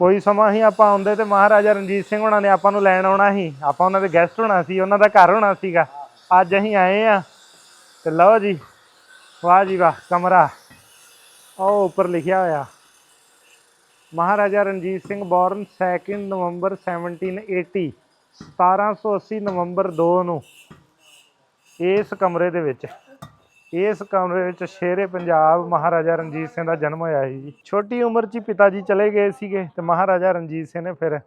ਕੋਈ ਸਮਾਂ ਹੀ ਆਪਾਂ ਆਉਂਦੇ ਤੇ ਮਹਾਰਾਜਾ ਰਣਜੀਤ ਸਿੰਘ ਉਹਨਾਂ ਨੇ ਆਪਾਂ ਨੂੰ ਲੈਣ ਆਉਣਾ ਸੀ। ਆਪਾਂ ਉਹਨਾਂ ਦੇ ਗੈਸਟ ਹੋਣਾ ਸੀ, ਉਹਨਾਂ ਦਾ ਘਰ ਹੋਣਾ ਸੀਗਾ। ਅੱਜ ਅਸੀਂ ਆਏ ਆ ਤੇ ਲਓ ਜੀ, ਵਾਹ ਜੀ ਵਾਹ, ਕਮਰਾ। ਉਹ ਉੱਪਰ ਲਿਖਿਆ ਹੋਇਆ। ਮਹਾਰਾਜਾ ਰਣਜੀਤ ਸਿੰਘ ਬੋਰਨ 2 ਨਵੰਬਰ 1780 1780 ਨਵੰਬਰ 2 ਨੂੰ, ਇਸ ਕਮਰੇ ਦੇ ਵਿੱਚ। ਇਸ ਕਮਰੇ ਵਿੱਚ ਸ਼ੇਰੇ ਪੰਜਾਬ ਮਹਾਰਾਜਾ ਰਣਜੀਤ ਸਿੰਘ ਦਾ ਜਨਮ ਹੋਇਆ ਸੀ ਜੀ। ਛੋਟੀ ਉਮਰ 'ਚ ਹੀ ਪਿਤਾ ਜੀ ਚਲੇ ਗਏ ਸੀਗੇ ਤੇ ਮਹਾਰਾਜਾ ਰਣਜੀਤ ਸਿੰਘ ਨੇ ਫਿਰ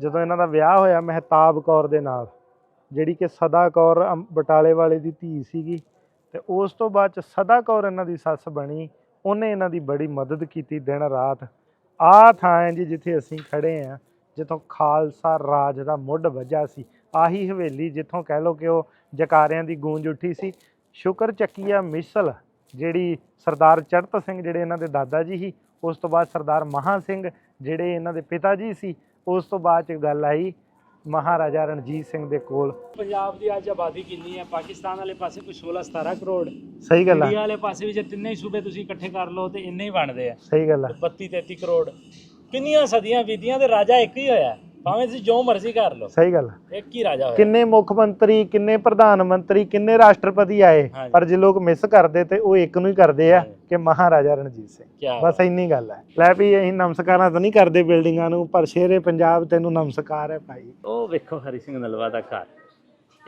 ਜਦੋਂ ਇਹਨਾਂ ਦਾ ਵਿਆਹ ਹੋਇਆ ਮਹਿਤਾਬ ਕੌਰ ਦੇ ਨਾਲ, ਜਿਹੜੀ ਕਿ ਸਦਾ ਕੌਰ ਅੰਬ- ਬਟਾਲੇ ਵਾਲੇ ਦੀ ਧੀ ਸੀਗੀ ਤੇ ਉਸ ਤੋਂ ਬਾਅਦ ਚ ਸਦਾ ਕੌਰ ਇਹਨਾਂ ਦੀ ਸੱਸ ਬਣੀ, ਉਹਨੇ ਇਹਨਾਂ ਦੀ ਬੜੀ ਮਦਦ ਕੀਤੀ ਦਿਨ ਰਾਤ। ਆਹ ਥਾਂ ਹੈ ਜੀ ਜਿੱਥੇ ਅਸੀਂ ਖੜੇ ਆ ਜਿੱਥੋਂ ਖਾਲਸਾ ਰਾਜ ਦਾ ਮੁੱਢ ਵੱਜਾ ਸੀ। ਆਹੀ ਹਵੇਲੀ ਜਿੱਥੋਂ ਕਹਿ ਲਓ ਕਿ ਉਹ ਜਕਾਰਿਆਂ ਦੀ ਗੂੰਜ ਉੱਠੀ ਸੀ ਸ਼ੁਕਰ ਚੱਕੀਆ ਮਿਸਲ ਜਿਹੜੀ ਸਰਦਾਰ ਚੜਤ ਸਿੰਘ ਜਿਹੜੇ ਇਹਨਾਂ ਦੇ ਦਾਦਾ ਜੀ ਸੀ ਉਸ ਤੋਂ ਬਾਅਦ ਸਰਦਾਰ ਮਹਾ ਸਿੰਘ ਜਿਹੜੇ ਇਹਨਾਂ ਦੇ ਪਿਤਾ ਜੀ ਸੀ ਉਸ ਤੋਂ ਬਾਅਦ ਚ ਗੱਲ ਆਈ ਮਹਾਰਾਜਾ ਰਣਜੀਤ ਸਿੰਘ ਦੇ ਕੋਲ। ਪੰਜਾਬ ਦੀ ਅੱਜ ਆਬਾਦੀ ਕਿੰਨੀ ਹੈ? ਪਾਕਿਸਤਾਨ ਵਾਲੇ ਪਾਸੇ ਕੋਈ 16 17 ਕਰੋੜ। ਸਹੀ ਗੱਲ ਆ। ਇੰਡੀਆ ਵਾਲੇ ਪਾਸੇ ਵੀ ਜੇ ਤਿੰਨੇ ਹੀ ਸੂਬੇ ਤੁਸੀਂ ਇਕੱਠੇ ਕਰ ਲਓ ਤੇ ਇੰਨੇ ਹੀ ਬਣਦੇ ਆ। ਸਹੀ ਗੱਲ ਆ। 32 33 ਕਰੋੜ। ਕਿੰਨੀਆਂ ਸਦੀਆਂ ਬੀਤੀਆਂ ਤੇ ਰਾਜਾ ਇੱਕ ਹੀ ਹੋਇਆ। ਭਾਵੇਂ ਤੁਸੀਂ ਜੋ ਮਰਜ਼ੀ ਕਰ ਲਓ। ਸਹੀ ਗੱਲ। ਇੱਕ ਹੀ ਰਾਜਾ ਹੋਇਆ। ਕਿੰਨੇ ਮੁੱਖ ਮੰਤਰੀ ਕਿੰਨੇ ਪ੍ਰਧਾਨ ਮੰਤਰੀ ਕਿੰਨੇ ਰਾਸ਼ਟਰਪਤੀ ਆਏ ਹਾਂਜੀ। ਪਰ ਜੇ ਲੋਕ ਮਿਸ ਕਰਦੇ ਤੇ ਉਹ ਇੱਕ ਨੂੰ ਹੀ ਕਰਦੇ ਆ। ਕਿ ਮਹਾਰਾਜਾ ਰਣਜੀਤ ਸਿੰਘ। ਕਿਆ ਬਸ ਇੰਨੀ ਗੱਲ ਹੈ ਲੈ ਵੀ ਅਸੀਂ ਨਮਸਕਾਰਾਂ ਤਾਂ ਨਹੀਂ ਕਰਦੇ ਬਿਲਡਿੰਗਾਂ ਨੂੰ ਪਰ ਸ਼ੇਰੇ ਪੰਜਾਬ ਤੈਨੂੰ ਨਮਸਕਾਰ ਹੈ ਭਾਈ। ਉਹ ਵੇਖੋ ਹਰੀ ਸਿੰਘ ਨਲਵਾ ਦਾ ਘਰ।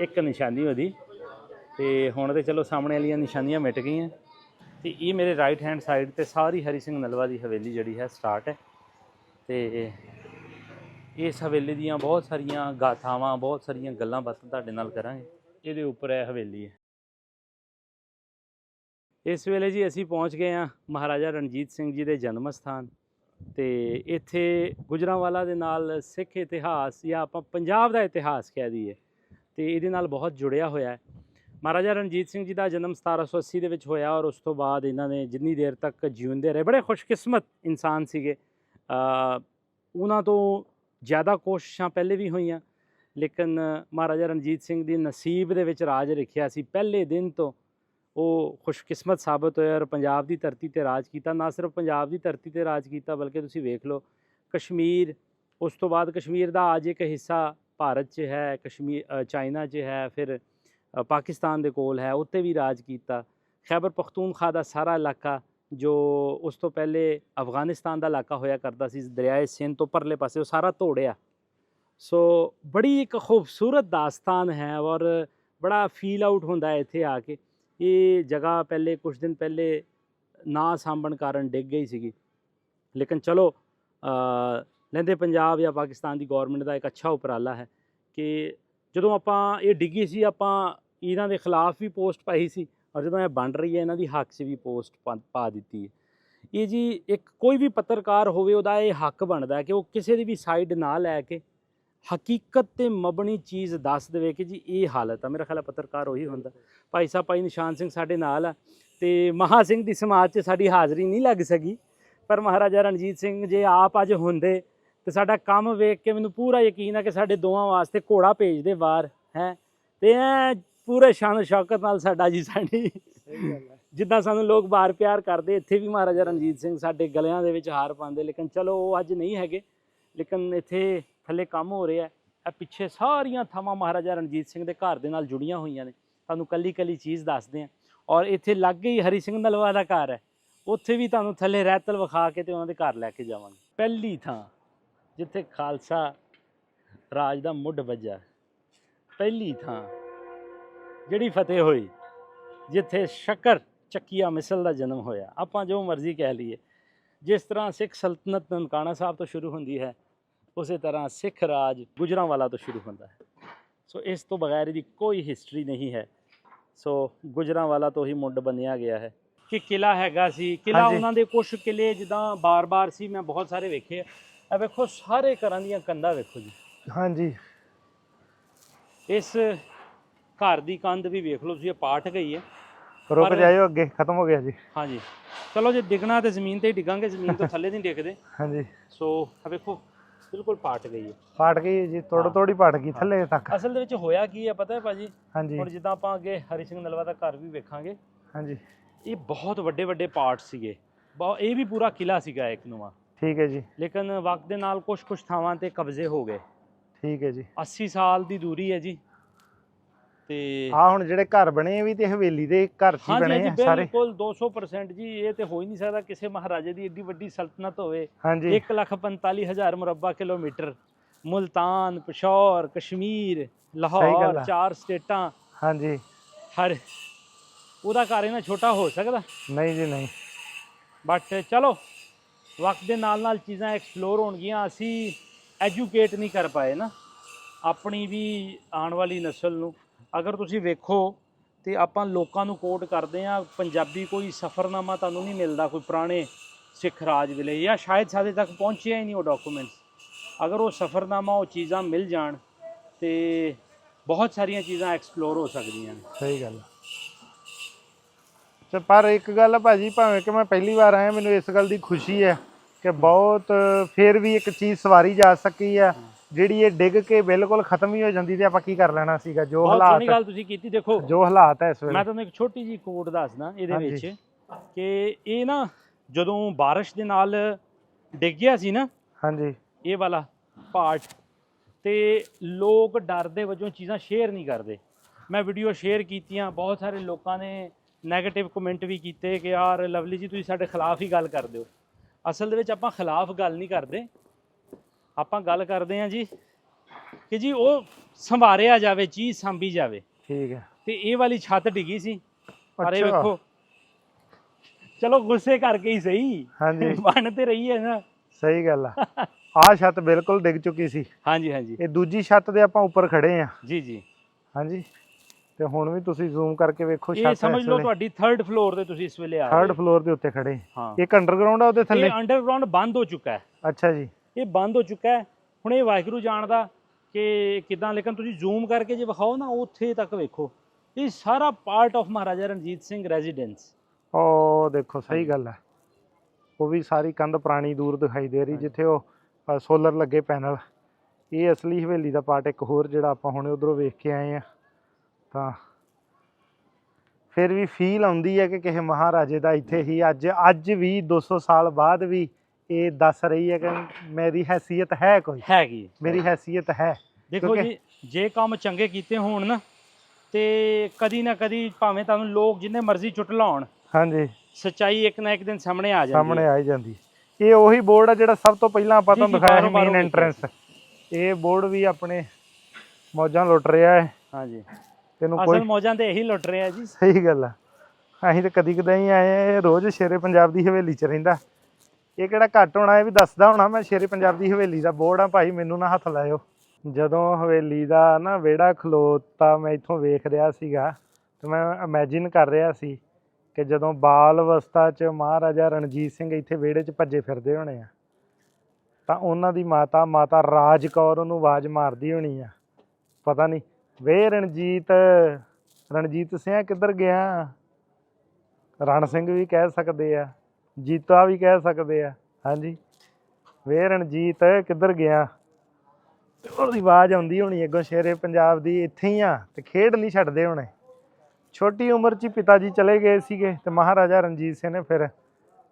ਇੱਕ ਨਿਸ਼ਾਨੀ ਉਹਦੀ। ਤੇ ਹੁਣ ਤੇ ਚਲੋ ਸਾਹਮਣੇ ਵਾਲੀਆਂ ਨਿਸ਼ਾਨੀਆਂ ਮਿਟ ਗਈਆਂ। ਤੇ ਇਹ ਮੇਰੇ ਰਾਈਟ ਹੈਂਡ ਸਾਈਡ ਤੇ ਸਾਰੀ ਹਰੀ ਸਿੰਘ ਨਲਵਾ ਦੀ ਹਵੇਲੀ ਜਿਹੜੀ ਹੈ ਸਟਾਰਟ ਹੈ। ਤੇ ਇਸ ਹਵੇਲੀ ਦੀਆਂ ਬਹੁਤ ਸਾਰੀਆਂ ਗਾਥਾਵਾਂ, ਬਹੁਤ ਸਾਰੀਆਂ ਗੱਲਾਂ ਬਾਤਾਂ ਤੁਹਾਡੇ ਨਾਲ ਕਰਾਂਗੇ। ਇਹਦੇ ਉੱਪਰ ਇਹ ਹਵੇਲੀ ਹੈ। ਇਸ ਵੇਲੇ ਜੀ ਅਸੀਂ ਪਹੁੰਚ ਗਏ ਹਾਂ ਮਹਾਰਾਜਾ ਰਣਜੀਤ ਸਿੰਘ ਜੀ ਦੇ ਜਨਮ ਸਥਾਨ ਤੇ ਇੱਥੇ ਗੁਜਰਾਂਵਾਲਾ ਦੇ ਨਾਲ ਸਿੱਖ ਇਤਿਹਾਸ ਜਾਂ ਆਪਾਂ ਪੰਜਾਬ ਦਾ ਇਤਿਹਾਸ ਕਹਿ ਦਈਏ ਤੇ ਇਹਦੇ ਨਾਲ ਬਹੁਤ ਜੁੜਿਆ ਹੋਇਆ ਹੈ। ਮਹਾਰਾਜਾ ਰਣਜੀਤ ਸਿੰਘ ਜੀ ਦਾ ਜਨਮ 1780 ਦੇ ਵਿੱਚ ਹੋਇਆ ਔਰ ਉਸ ਤੋਂ ਬਾਅਦ ਇਹਨਾਂ ਨੇ ਜਿੰਨੀ ਦੇਰ ਤੱਕ ਜਿਉਂਦੇ ਰਹੇ, ਬੜੇ ਖੁਸ਼ਕਿਸਮਤ ਇਨਸਾਨ ਸੀਗੇ। ਉਹਨਾਂ ਤੋਂ ਜ਼ਿਆਦਾ ਕੋਸ਼ਿਸ਼ਾਂ ਪਹਿਲੇ ਵੀ ਹੋਈਆਂ, ਲੇਕਿਨ ਮਹਾਰਾਜਾ ਰਣਜੀਤ ਸਿੰਘ ਦੀ ਨਸੀਬ ਦੇ ਵਿੱਚ ਰਾਜ ਰੱਖਿਆ ਸੀ। ਪਹਿਲੇ ਦਿਨ ਤੋਂ ਉਹ ਖੁਸ਼ਕਿਸਮਤ ਸਾਬਤ ਹੋਇਆ ਔਰ ਪੰਜਾਬ ਦੀ ਧਰਤੀ ਤੇ ਰਾਜ ਕੀਤਾ। ਨਾ ਸਿਰਫ ਪੰਜਾਬ ਦੀ ਧਰਤੀ ਤੇ ਰਾਜ ਕੀਤਾ, ਬਲਕਿ ਤੁਸੀਂ ਵੇਖ ਲਓ, ਕਸ਼ਮੀਰ, ਉਸ ਤੋਂ ਬਾਅਦ ਕਸ਼ਮੀਰ ਦਾ ਅੱਜ ਇੱਕ ਹਿੱਸਾ ਭਾਰਤ 'ਚ ਹੈ, ਕਸ਼ਮੀਰ ਚਾਈਨਾ 'ਚ ਹੈ, ਫਿਰ ਪਾਕਿਸਤਾਨ ਦੇ ਕੋਲ ਹੈ ਉੱਤੇ ਵੀ ਰਾਜ ਕੀਤਾ। ਖੈਬਰ ਪਖਤੂਨਖਾ ਦਾ ਸਾਰਾ ਇਲਾਕਾ ਜੋ ਉਸ ਤੋਂ ਪਹਿਲੇ ਅਫਗਾਨਿਸਤਾਨ ਦਾ ਇਲਾਕਾ ਹੋਇਆ ਕਰਦਾ ਸੀ, ਦਰਿਆਏ ਸਿੰਧ ਤੋਂ ਪਰਲੇ ਪਾਸੇ, ਉਹ ਸਾਰਾ ਤੋੜਿਆ। ਸੋ ਬੜੀ ਇੱਕ ਖੂਬਸੂਰਤ ਦਾਸਤਾਨ ਹੈ ਔਰ ਬੜਾ ਫੀਲ ਆਊਟ ਹੁੰਦਾ ਹੈ ਇੱਥੇ ਆ ਕੇ। ਇਹ ਜਗ੍ਹਾ ਪਹਿਲੇ ਕੁਝ ਦਿਨ ਪਹਿਲੇ ਨਾ ਸਾਂਭਣ ਕਾਰਨ ਡਿੱਗ ਗਈ ਸੀਗੀ। ਲੇਕਿਨ ਚਲੋ ਲੈਂਦੇ ਪੰਜਾਬ ਜਾਂ ਪਾਕਿਸਤਾਨ ਦੀ ਗਵਰਨਮੈਂਟ ਦਾ ਇੱਕ ਅੱਛਾ ਉਪਰਾਲਾ ਹੈ ਕਿ ਜਦੋਂ ਆਪਾਂ ਇਹ ਡਿੱਗੀ ਸੀ, ਆਪਾਂ ਇਹਨਾਂ ਦੇ ਖਿਲਾਫ ਵੀ ਪੋਸਟ ਪਾਈ ਸੀ। ਔਰ ਜਦੋਂ ਇਹ ਬਣ ਰਹੀ ਹੈ, ਇਹਨਾਂ ਦੀ ਹੱਕ 'ਚ ਵੀ ਪੋਸਟ ਪਾ ਦਿੱਤੀ ਹੈ। ਇਹ ਜੀ ਇੱਕ ਕੋਈ ਵੀ ਪੱਤਰਕਾਰ ਹੋਵੇ, ਉਹਦਾ ਇਹ ਹੱਕ ਬਣਦਾ ਕਿ ਉਹ ਕਿਸੇ ਦੀ ਵੀ ਸਾਈਡ ਨਾ ਲੈ ਕੇ ਹਕੀਕਤ ਤੇ ਮਬਣੀ ਚੀਜ਼ ਦੱਸ ਦੇਵੇ ਕਿ ਜੀ ਇਹ ਹਾਲਤ ਆ। ਮੇਰਾ ਖਿਆਲ ਹੈ ਪੱਤਰਕਾਰ ਉਹੀ ਹੁੰਦਾ। ਭਾਈ ਸਾਹਿਬ, ਭਾਈ ਨਿਸ਼ਾਨ ਸਿੰਘ ਸਾਡੇ ਨਾਲ ਆ ਤੇ ਮਹਾ ਸਿੰਘ ਦੀ ਸਮਾਜ 'ਚ ਸਾਡੀ ਹਾਜ਼ਰੀ ਨਹੀਂ ਲੱਗ ਸਕੀ। ਪਰ ਮਹਾਰਾਜਾ ਰਣਜੀਤ ਸਿੰਘ ਜੇ ਆਪ ਅੱਜ ਹੁੰਦੇ ਤੇ ਸਾਡਾ ਕੰਮ ਵੇਖ ਕੇ ਮੈਨੂੰ ਪੂਰਾ ਯਕੀਨ ਆ ਕਿ ਸਾਡੇ ਦੋਵਾਂ ਵਾਸਤੇ ਘੋੜਾ ਭੇਜਦੇ ਬਾਹਰ ਹੈ। ਤੇ ਐ ਪੂਰੇ ਸ਼ਾਨ ਸ਼ੌਕਤ ਨਾਲ ਸਾਡਾ ਜੀ ਸਾਡੀ ਜਿੱਦਾਂ ਸਾਨੂੰ ਲੋਕ ਬਾਰ ਪਿਆਰ ਕਰਦੇ ਇੱਥੇ ਵੀ ਮਹਾਰਾਜਾ ਰਣਜੀਤ ਸਿੰਘ ਸਾਡੇ ਗਲਿਆਂ ਦੇ ਵਿੱਚ ਹਾਰ ਪਾਉਂਦੇ ਲੇਕਿਨ ਚਲੋ ਉਹ ਅੱਜ ਨਹੀਂ ਹੈਗੇ ਲੇਕਿਨ ਇੱਥੇ ਥੱਲੇ ਕੰਮ ਹੋ ਰਿਹਾ ਹੈ। ਇਹ ਪਿੱਛੇ ਸਾਰੀਆਂ ਥਾਵਾਂ ਮਹਾਰਾਜਾ ਰਣਜੀਤ ਸਿੰਘ ਦੇ ਘਰ ਦੇ ਨਾਲ ਜੁੜੀਆਂ ਹੋਈਆਂ ਨੇ। ਤੁਹਾਨੂੰ ਕੱਲੀ ਕੱਲੀ ਚੀਜ਼ ਦੱਸਦੇ ਆ ਔਰ ਇੱਥੇ ਲਾਗੇ ਹੀ ਹਰੀ ਸਿੰਘ ਨਲਵਾ ਦਾ ਘਰ ਹੈ। ਉੱਥੇ ਵੀ ਤੁਹਾਨੂੰ ਥੱਲੇ ਰਹਿਤਲ ਵਿਖਾ ਕੇ ਤੇ ਉਹਨਾਂ ਦੇ ਘਰ ਲੈ ਕੇ ਜਾਵਾਂਗੇ। ਪਹਿਲੀ ਥਾਂ ਜਿੱਥੇ ਖਾਲਸਾ ਰਾਜ ਦਾ ਮੁੱਢ ਵੱਜਾ ਪਹਿਲੀ ਥਾਂ ਜਿਹੜੀ ਫਤਿਹ ਹੋਈ ਜਿੱਥੇ ਸ਼ਕਰ ਚੱਕੀਆ ਮਿਸਲ ਦਾ ਜਨਮ ਹੋਇਆ। ਆਪਾਂ ਜੋ ਮਰਜ਼ੀ ਕਹਿ ਲਈਏ। ਜਿਸ ਤਰ੍ਹਾਂ ਸਿੱਖ ਸਲਤਨਤ ਨਨਕਾਣਾ ਸਾਹਿਬ ਤੋਂ ਸ਼ੁਰੂ ਹੁੰਦੀ ਹੈ ਉਸੇ ਤਰ੍ਹਾਂ ਸਿੱਖ ਰਾਜ ਗੁਜਰਾਂਵਾਲਾ ਤੋਂ ਸ਼ੁਰੂ ਹੁੰਦਾ ਹੈ। ਸੋ ਇਸ ਤੋਂ ਬਗੈਰ ਇਹਦੀ ਕੋਈ ਹਿਸਟਰੀ ਨਹੀਂ ਹੈ। ਸੋ ਗੁਜਰਾਂਵਾਲਾ ਤੋਂ ਹੀ ਮੁੱਢ ਬੰਨਿਆ ਗਿਆ ਹੈ। ਕਿ ਕਿਲਾ ਹੈਗਾ ਸੀ ਕਿਲਾ। ਉਹਨਾਂ ਦੇ ਕੁਝ ਕਿਲੇ ਜਿੱਦਾਂ ਬਾਰ-ਬਾਰ ਸੀ ਮੈਂ ਬਹੁਤ ਸਾਰੇ ਵੇਖੇ ਆ। ਵੇਖੋ ਸਾਰੇ ਘਰਾਂ ਦੀਆਂ ਕੰਧਾਂ ਵੇਖੋ ਜੀ। ਹਾਂਜੀ। ਇਸ ਘਰ ਦੀ ਕੰਧ ਵੀ ਵੇਖ ਲਓ ਤੁਸੀਂ ਇਹ ਪਾਟ ਗਈ ਹੈ। ਰੁਕ ਜਾਇਓ ਅੱਗੇ ਖਤਮ ਹੋ ਗਿਆ ਜੀ। ਹਾਂਜੀ। ਚਲੋ ਜੇ ਡਿੱਗਣਾ ਤੇ ਜ਼ਮੀਨ ਤੇ ਹੀ ਡਿੱਗਾਂਗੇ ਜ਼ਮੀਨ ਤੋਂ ਥੱਲੇ ਨਹੀਂ ਡਿੱਗਦੇ। ਹਾਂਜੀ। ਸੋ ਆ ਵੇਖੋ ਬਿਲਕੁਲ ਪਾਟ ਗਈ ਹੈ। ਪਾਟ ਗਈ ਜੀ ਹਾਂ। ਤੋੜੀ ਪਾਟ ਗਈ ਥੱਲੇ ਤੱਕ। ਅਸਲ ਦੇ ਵਿੱਚ ਹੋਇਆ ਕੀ ਹੈ ਪਤਾ ਹੈ ਭਾਜੀ? ਹਾਂਜੀ। ਹੁਣ ਜਿੱਦਾਂ ਆਪਾਂ ਅੱਗੇ ਹਰੀ ਸਿੰਘ ਨਲਵਾ ਦਾ ਘਰ ਵੀ ਵੇਖਾਂਗੇ। ਹਾਂਜੀ। ਇਹ ਬਹੁਤ ਵੱਡੇ ਵੱਡੇ ਪਾਰਟ ਸੀਗੇ। ਬਹੁਤ ਇਹ ਵੀ ਪੂਰਾ ਕਿਲਾ ਸੀਗਾ ਇੱਕ ਨੂੰਆ ਠੀਕ ਹੈ ਜੀ। ਲੇਕਿਨ ਵਕਤ ਦੇ ਨਾਲ ਕੁਝ ਕੁਝ ਥਾਵਾਂ ਤੇ ਕਬਜ਼ੇ ਹੋ ਗਏ। ਠੀਕ ਹੈ ਜੀ। 80 ਸਾਲ ਦੀ ਦੂਰੀ ਹੈ ਜੀ। ਤੇ ਆ ਹੁਣ ਜਿਹੜੇ ਘਰ ਬਣੇ ਵੀ ਤੇ ਹਵੇਲੀ ਦੇ ਘਰ ਹੀ ਬਣੇ ਆ ਸਾਰੇ। ਬਿਲਕੁਲ 200% ਜੀ ਇਹ ਤੇ ਹੋ ਹੀ ਨਹੀਂ ਸਕਦਾ ਕਿਸੇ ਮਹਾਰਾਜੇ ਦੀ ਏਡੀ ਵੱਡੀ ਸਲਤਨਤ ਹੋਵੇ। ਹਾਂਜੀ। 145000 ਮੁਰੱਬਾ ਕਿਲੋਮੀਟਰ ਮੁਲਤਾਨ ਪਿਸ਼ੌਰ ਕਸ਼ਮੀਰ ਲਾਹੌਰ। ਚਾਰ ਸਟੇਟਾਂ। ਹਾਂਜੀ। ਹਰ ਉਹਦਾ ਘਰ ਇਹਨਾਂ ਛੋਟਾ ਹੋ ਸਕਦਾ? ਨਹੀਂ ਜੀ ਨਹੀਂ। ਬਟ ਚਲੋ ਵਕਤ ਦੇ ਨਾਲ ਨਾਲ ਚੀਜ਼ਾਂ ਐਕਸਪਲੋਰ ਹੋਣਗੀਆਂ ਅਸੀਂ ਐਜੂਕੇਟ ਨਹੀਂ ਕਰ ਪਾਏ ਨਾ। ਆਪਣੀ ਵੀ ਆਉਣ ਵਾਲੀ ਨਸਲ ਨੂੰ। ਅਗਰ ਤੁਸੀਂ ਵੇਖੋ ਤੇ ਆਪਾਂ ਲੋਕਾਂ ਨੂੰ ਕੋਟ ਕਰਦੇ ਆ ਪੰਜਾਬੀ ਕੋਈ ਸਫਰਨਾਮਾ ਤੁਹਾਨੂੰ ਨਹੀਂ ਮਿਲਦਾ ਕੋਈ ਪੁਰਾਣੇ ਸਿੱਖ ਰਾਜ ਵੇਲੇ ਜਾਂ ਸ਼ਾਇਦ ਸਾਡੇ ਤੱਕ ਪਹੁੰਚਿਆ ਹੀ ਨਹੀਂ ਉਹ ਡਾਕੂਮੈਂਟਸ ਅਗਰ ਉਹ ਸਫਰਨਾਮਾ, ਉਹ ਚੀਜ਼ਾਂ ਮਿਲ ਜਾਣ ਤੇ ਬਹੁਤ ਸਾਰੀਆਂ ਚੀਜ਼ਾਂ ਐਕਸਪਲੋਰ ਹੋ ਸਕਦੀਆਂ ਨੇ। ਸਹੀ ਗੱਲ ਤੇ ਪਰ ਇੱਕ ਗੱਲ ਆ ਭਾਜੀ, ਭਾਵੇਂ ਕਿ ਮੈਂ ਪਹਿਲੀ ਵਾਰ ਆਇਆ, ਮੈਨੂੰ ਇਸ ਗੱਲ ਦੀ ਖੁਸ਼ੀ ਹੈ ਕਿ ਬਹੁਤ ਫੇਰ ਵੀ ਇੱਕ ਚੀਜ਼ ਸਵਾਰੀ ਜਾ ਸਕੀ ਹੈ ਜਿਹੜੀ ਇਹ ਡਿੱਗ ਕੇ ਬਿਲਕੁਲ ਖਤਮ ਹੀ ਹੋ ਜਾਂਦੀ ਤੇ ਆਪਾਂ ਕੀ ਕਰ ਲੈਣਾ ਸੀਗਾ? ਜੋ ਬਹੁਤ ਸੋਹਣੀ ਹਾਲਾਤ ਗੱਲ ਤੁਸੀਂ ਕੀਤੀ ਦੇਖੋ। ਜੋ ਹਾਲਾਤ ਹੈ ਇਸ ਮੈਂ ਵੇਲੇ ਤੁਹਾਨੂੰ ਇੱਕ ਛੋਟੀ ਜੀ ਕੋਡ ਦੱਸਦਾ ਇਹਦੇ। ਵਿੱਚ ਕਿ ਇਹ ਨਾ ਜਦੋਂ ਬਾਰਿਸ਼ ਦੇ ਨਾਲ ਡਿੱਗਿਆ ਸੀ ਨਾ ਹਾਂਜੀ। ਇਹ ਵਾਲਾ ਪਾਰਟ ਤੇ ਲੋਕ ਡਰ ਦੇ ਵਜੋਂ ਚੀਜ਼ਾਂ ਸ਼ੇਅਰ ਨਹੀਂ ਕਰਦੇ। ਮੈਂ ਵੀਡੀਓ ਸ਼ੇਅਰ ਕੀਤੀਆਂ ਬਹੁਤ ਸਾਰੇ ਲੋਕਾਂ ਨੇ 네ਗੇਟਿਵ ਕਮੈਂਟ ਵੀ ਕੀਤੇ ਕਿ ਯਾਰ ਲਵਲੀ ਜੀ ਤੁਸੀਂ ਸਾਡੇ ਖਿਲਾਫ ਹੀ ਗੱਲ ਕਰਦੇ ਹੋ। ਅਸਲ ਦੇ ਵਿੱਚ ਆਪਾਂ ਖਿਲਾਫ ਗੱਲ ਨਹੀਂ ਕਰਦੇ। ਆਪਾਂ ਗੱਲ ਕਰਦੇ ਹਾਂ ਜੀ ਕਿ ਜੀ ਉਹ ਸੰਭਾਰਿਆ ਜਾਵੇ ਚੀਜ਼ ਸੰਭੀ ਜਾਵੇ। ਠੀਕ ਹੈ। ਤੇ ਇਹ ਵਾਲੀ ਛੱਤ ਡਿੱਗੀ ਸੀ। ਪਰ ਇਹ। ਵੇਖੋ। ਚਲੋ ਗੁੱਸੇ ਕਰਕੇ ਹੀ ਸਹੀ। ਹਾਂਜੀ। ਬਣ ਤੇ ਰਹੀ ਹੈ ਨਾ। ਸਹੀ ਗੱਲ ਆ। ਆਹ ਛੱਤ ਬਿਲਕੁਲ ਡਿੱਗ ਚੁੱਕੀ ਸੀ। ਹਾਂਜੀ ਹਾਂਜੀ। ਇਹ ਦੂਜੀ ਛੱਤ ਦੇ ਆਪਾਂ ਉੱਪਰ ਖੜੇ ਆ ਜੀ ਜੀ। ਹਾਂਜੀ। ਤੇ ਹੁਣ ਵੀ ਤੁਸੀਂ ਜ਼ੂਮ ਕਰਕੇ ਵੇਖੋ ਇਹ ਛੱਤ ਸਮਝ ਲਓ ਤੁਹਾਡੀ 3rd ਫਲੋਰ ਤੇ ਤੁਸੀਂ ਇਸ ਵੇਲੇ ਆ ਥਰਡ ਰਹੇ ਫਲੋਰ ਦੇ ਉੱਤੇ ਖੜੇ। ਹਾਂ। ਇੱਕ ਅੰਡਰਗਰਾਉਂਡ ਆ ਉਹਦੇ ਥੱਲੇ? ਇਹ ਅੰਡਰਗਰਾਉਂਡ ਬੰਦ ਹੋ ਚੁੱਕਾ ਹੈ। ਅੱਛਾ ਜੀ। ਇਹ ਬੰਦ ਹੋ ਚੁੱਕਾ ਹੈ। ਹੁਣ ਇਹ ਵਾਹਿਗੁਰੂ ਜਾਣਦਾ ਕਿ ਕਿਦਾਂ ਲੇਕਿਨ ਤੁਸੀਂ ਜ਼ੂਮ ਕਰਕੇ ਜੇ ਵਿਖਾਓ ਨਾ ਉੱਥੇ ਤੱਕ ਵੇਖੋ। ਇਹ ਸਾਰਾ part of Maharaja Ranjit Singh residence ਉਹ ਦੇਖੋ ਸਹੀ। ਗੱਲ ਹੈ। ਉਹ ਵੀ ਸਾਰੀ ਕੰਧ ਪੁਰਾਣੀ ਦੂਰ ਦਿਖਾਈ ਦੇ ਰਹੀ ਜਿੱਥੇ ਉਹ ਸੋਲਰ ਲੱਗੇ ਪੈਨਲ। ਇਹ ਅਸਲੀ ਹਵੇਲੀ ਦਾ ਪਾਰਟ ਇੱਕ ਹੋਰ ਜਿਹੜਾ ਆਪਾਂ ਹੁਣੇ ਉਧਰੋਂ ਵੇਖ ਕੇ ਆਏ ਆ ਤਾਂ ਫਿਰ ਵੀ ਫੀਲ ਆਉਂਦੀ ਹੈ ਕਿ ਕਿਸੇ ਮਹਾਰਾਜੇ ਦਾ ਇੱਥੇ ਹੀ ਅੱਜ ਅੱਜ ਵੀ 200 ਸਾਲ ਬਾਅਦ ਵੀ ਇਹ ਦੱਸ ਰਹੀ ਹੈ ਕਿ ਮੇਰੀ ਹੈਸੀਅਤ ਹੈ ਕੋਈ? ਹੈਗੀ। ਮੇਰੀ ਹੈਸੀਅਤ ਹੈ। ਦੇਖੋ ਜੀ ਜੇ ਕੰਮ ਚੰਗੇ ਕੀਤੇ ਹੋਣ ਨਾ ਤੇ ਕਦੀ ਨਾ ਕਦੀ ਭਾਵੇਂ ਤੁਹਾਨੂੰ ਲੋਕ ਜਿੰਨੇ ਮਰਜ਼ੀ ਚੁੱਟ ਲਾਉਣ ਹਾਂਜੀ। ਸੱਚਾਈ ਇੱਕ ਨਾ ਇੱਕ ਦਿਨ ਸਾਹਮਣੇ ਆ ਜਾਂਦੀ ਸਾਹਮਣੇ। ਆ ਜਾਂਦੀ। ਇਹ ਉਹੀ ਬੋਰਡ ਆ ਜਿਹੜਾ ਸਭ ਤੋਂ ਪਹਿਲਾਂ ਆਪਾਂ ਤੁਹਾਨੂੰ ਦਿਖਾਇਆ ਸੀ ਮੇਨ ਐਂਟਰੈਂਸ ਇਹ ਬੋਰਡ ਵੀ ਆਪਣੇ ਮੌਜਾਂ ਲੁੱਟ ਰਿਹਾ ਹੈ। ਹਾਂਜੀ। ਤੈਨੂੰ ਅਸਲ ਕੋਈ ਮੌਜਾਂ ਤੇ ਇਹੀ ਲੁੱਟ ਰਿਹਾ ਜੀ। ਸਹੀ ਗੱਲ ਆ। ਅਸੀਂ ਤਾਂ ਕਦੀ ਕਦਾਈ ਆਏ ਆ ਰੋਜ਼ ਸ਼ੇਰੇ ਪੰਜਾਬ ਦੀ ਹਵੇਲੀ 'ਚ ਰਹਿੰਦਾ। ਇਹ ਕਿਹੜਾ ਘੱਟ ਹੋਣਾ, ਇਹ ਵੀ ਦੱਸਦਾ ਹੋਣਾ ਮੈਂ ਸ਼ੇਰੇ ਪੰਜਾਬ ਦੀ ਹਵੇਲੀ ਦਾ ਬੋਰਡ ਆ, ਭਾਈ ਮੈਨੂੰ ਨਾ ਹੱਥ ਲਾਇਓ। ਜਦੋਂ ਹਵੇਲੀ ਦਾ ਨਾ ਵਿਹੜਾ ਖਲੋਤਾ ਮੈਂ ਇੱਥੋਂ ਵੇਖ ਰਿਹਾ ਸੀਗਾ ਤੇ ਮੈਂ ਇਮੇਜਿਨ ਕਰ ਰਿਹਾ ਸੀ ਕਿ ਜਦੋਂ ਬਾਲ ਅਵਸਥਾ 'ਚ ਮਹਾਰਾਜਾ ਰਣਜੀਤ ਸਿੰਘ ਇੱਥੇ ਵਿਹੜੇ 'ਚ ਭੱਜੇ ਫਿਰਦੇ ਹੋਣੇ ਆ, ਤਾਂ ਉਹਨਾਂ ਦੀ ਮਾਤਾ ਮਾਤਾ ਰਾਜ ਕੌਰ ਉਹਨੂੰ ਆਵਾਜ਼ ਮਾਰਦੀ ਹੋਣੀ ਆ। ਪਤਾ ਨਹੀਂ, ਵੇ ਰਣਜੀਤ ਰਣਜੀਤ ਸਿੰਘ ਕਿੱਧਰ ਗਿਆ? ਰਣ ਸਿੰਘ ਵੀ ਕਹਿ ਸਕਦੇ ਆ। ਜੀਤਾ ਵੀ ਕਹਿ ਸਕਦੇ ਆ। ਹਾਂਜੀ। ਵੇ ਰਣਜੀਤ, ਕਿੱਧਰ ਗਿਆ? ਤੇ ਉਹਦੀ ਆਵਾਜ਼ ਆਉਂਦੀ ਹੋਣੀ ਅੱਗੋਂ ਸ਼ੇਰੇ ਪੰਜਾਬ ਦੀ, ਇੱਥੇ ਹੀ ਆ ਤੇ ਖੇਡ ਨਹੀਂ ਛੱਡਦੇ ਹੋਣੇ। ਛੋਟੀ ਉਮਰ 'ਚ ਹੀ ਪਿਤਾ ਜੀ ਚਲੇ ਗਏ ਸੀਗੇ ਤੇ ਮਹਾਰਾਜਾ ਰਣਜੀਤ ਸਿੰਘ ਨੇ ਫਿਰ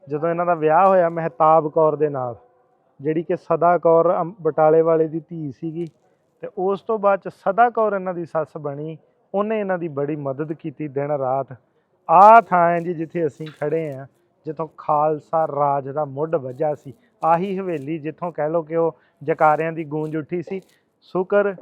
ਜਦੋਂ ਇਹਨਾਂ ਦਾ ਵਿਆਹ ਹੋਇਆ ਮਹਿਤਾਬ ਕੌਰ ਦੇ ਨਾਲ, ਜਿਹੜੀ ਕਿ ਸਦਾ ਕੌਰ ਅੰਬ- ਬਟਾਲੇ ਵਾਲੇ ਦੀ ਧੀ ਸੀਗੀ, ਤੇ ਉਸ ਤੋਂ ਬਾਅਦ ਚ ਸਦਾ ਕੌਰ ਇਹਨਾਂ ਦੀ ਸੱਸ ਬਣੀ, ਉਹਨੇ ਇਹਨਾਂ ਦੀ ਬੜੀ ਮਦਦ ਕੀਤੀ ਦਿਨ ਰਾਤ ਆਹ ਥਾਂ ਹੈ ਜੀ ਜਿੱਥੇ ਅਸੀਂ ਖੜੇ ਆ ਜਿੱਥੋਂ ਖਾਲਸਾ ਰਾਜ ਦਾ ਮੁੱਢ ਵੱਜਾ ਸੀ, ਆਹੀ ਹਵੇਲੀ ਜਿੱਥੋਂ ਕਹਿ ਲਓ ਕਿ ਉਹ ਜਕਾਰਿਆਂ ਦੀ ਗੂੰਜ ਉੱਠੀ ਸੀ। ਸ਼ੁਕਰ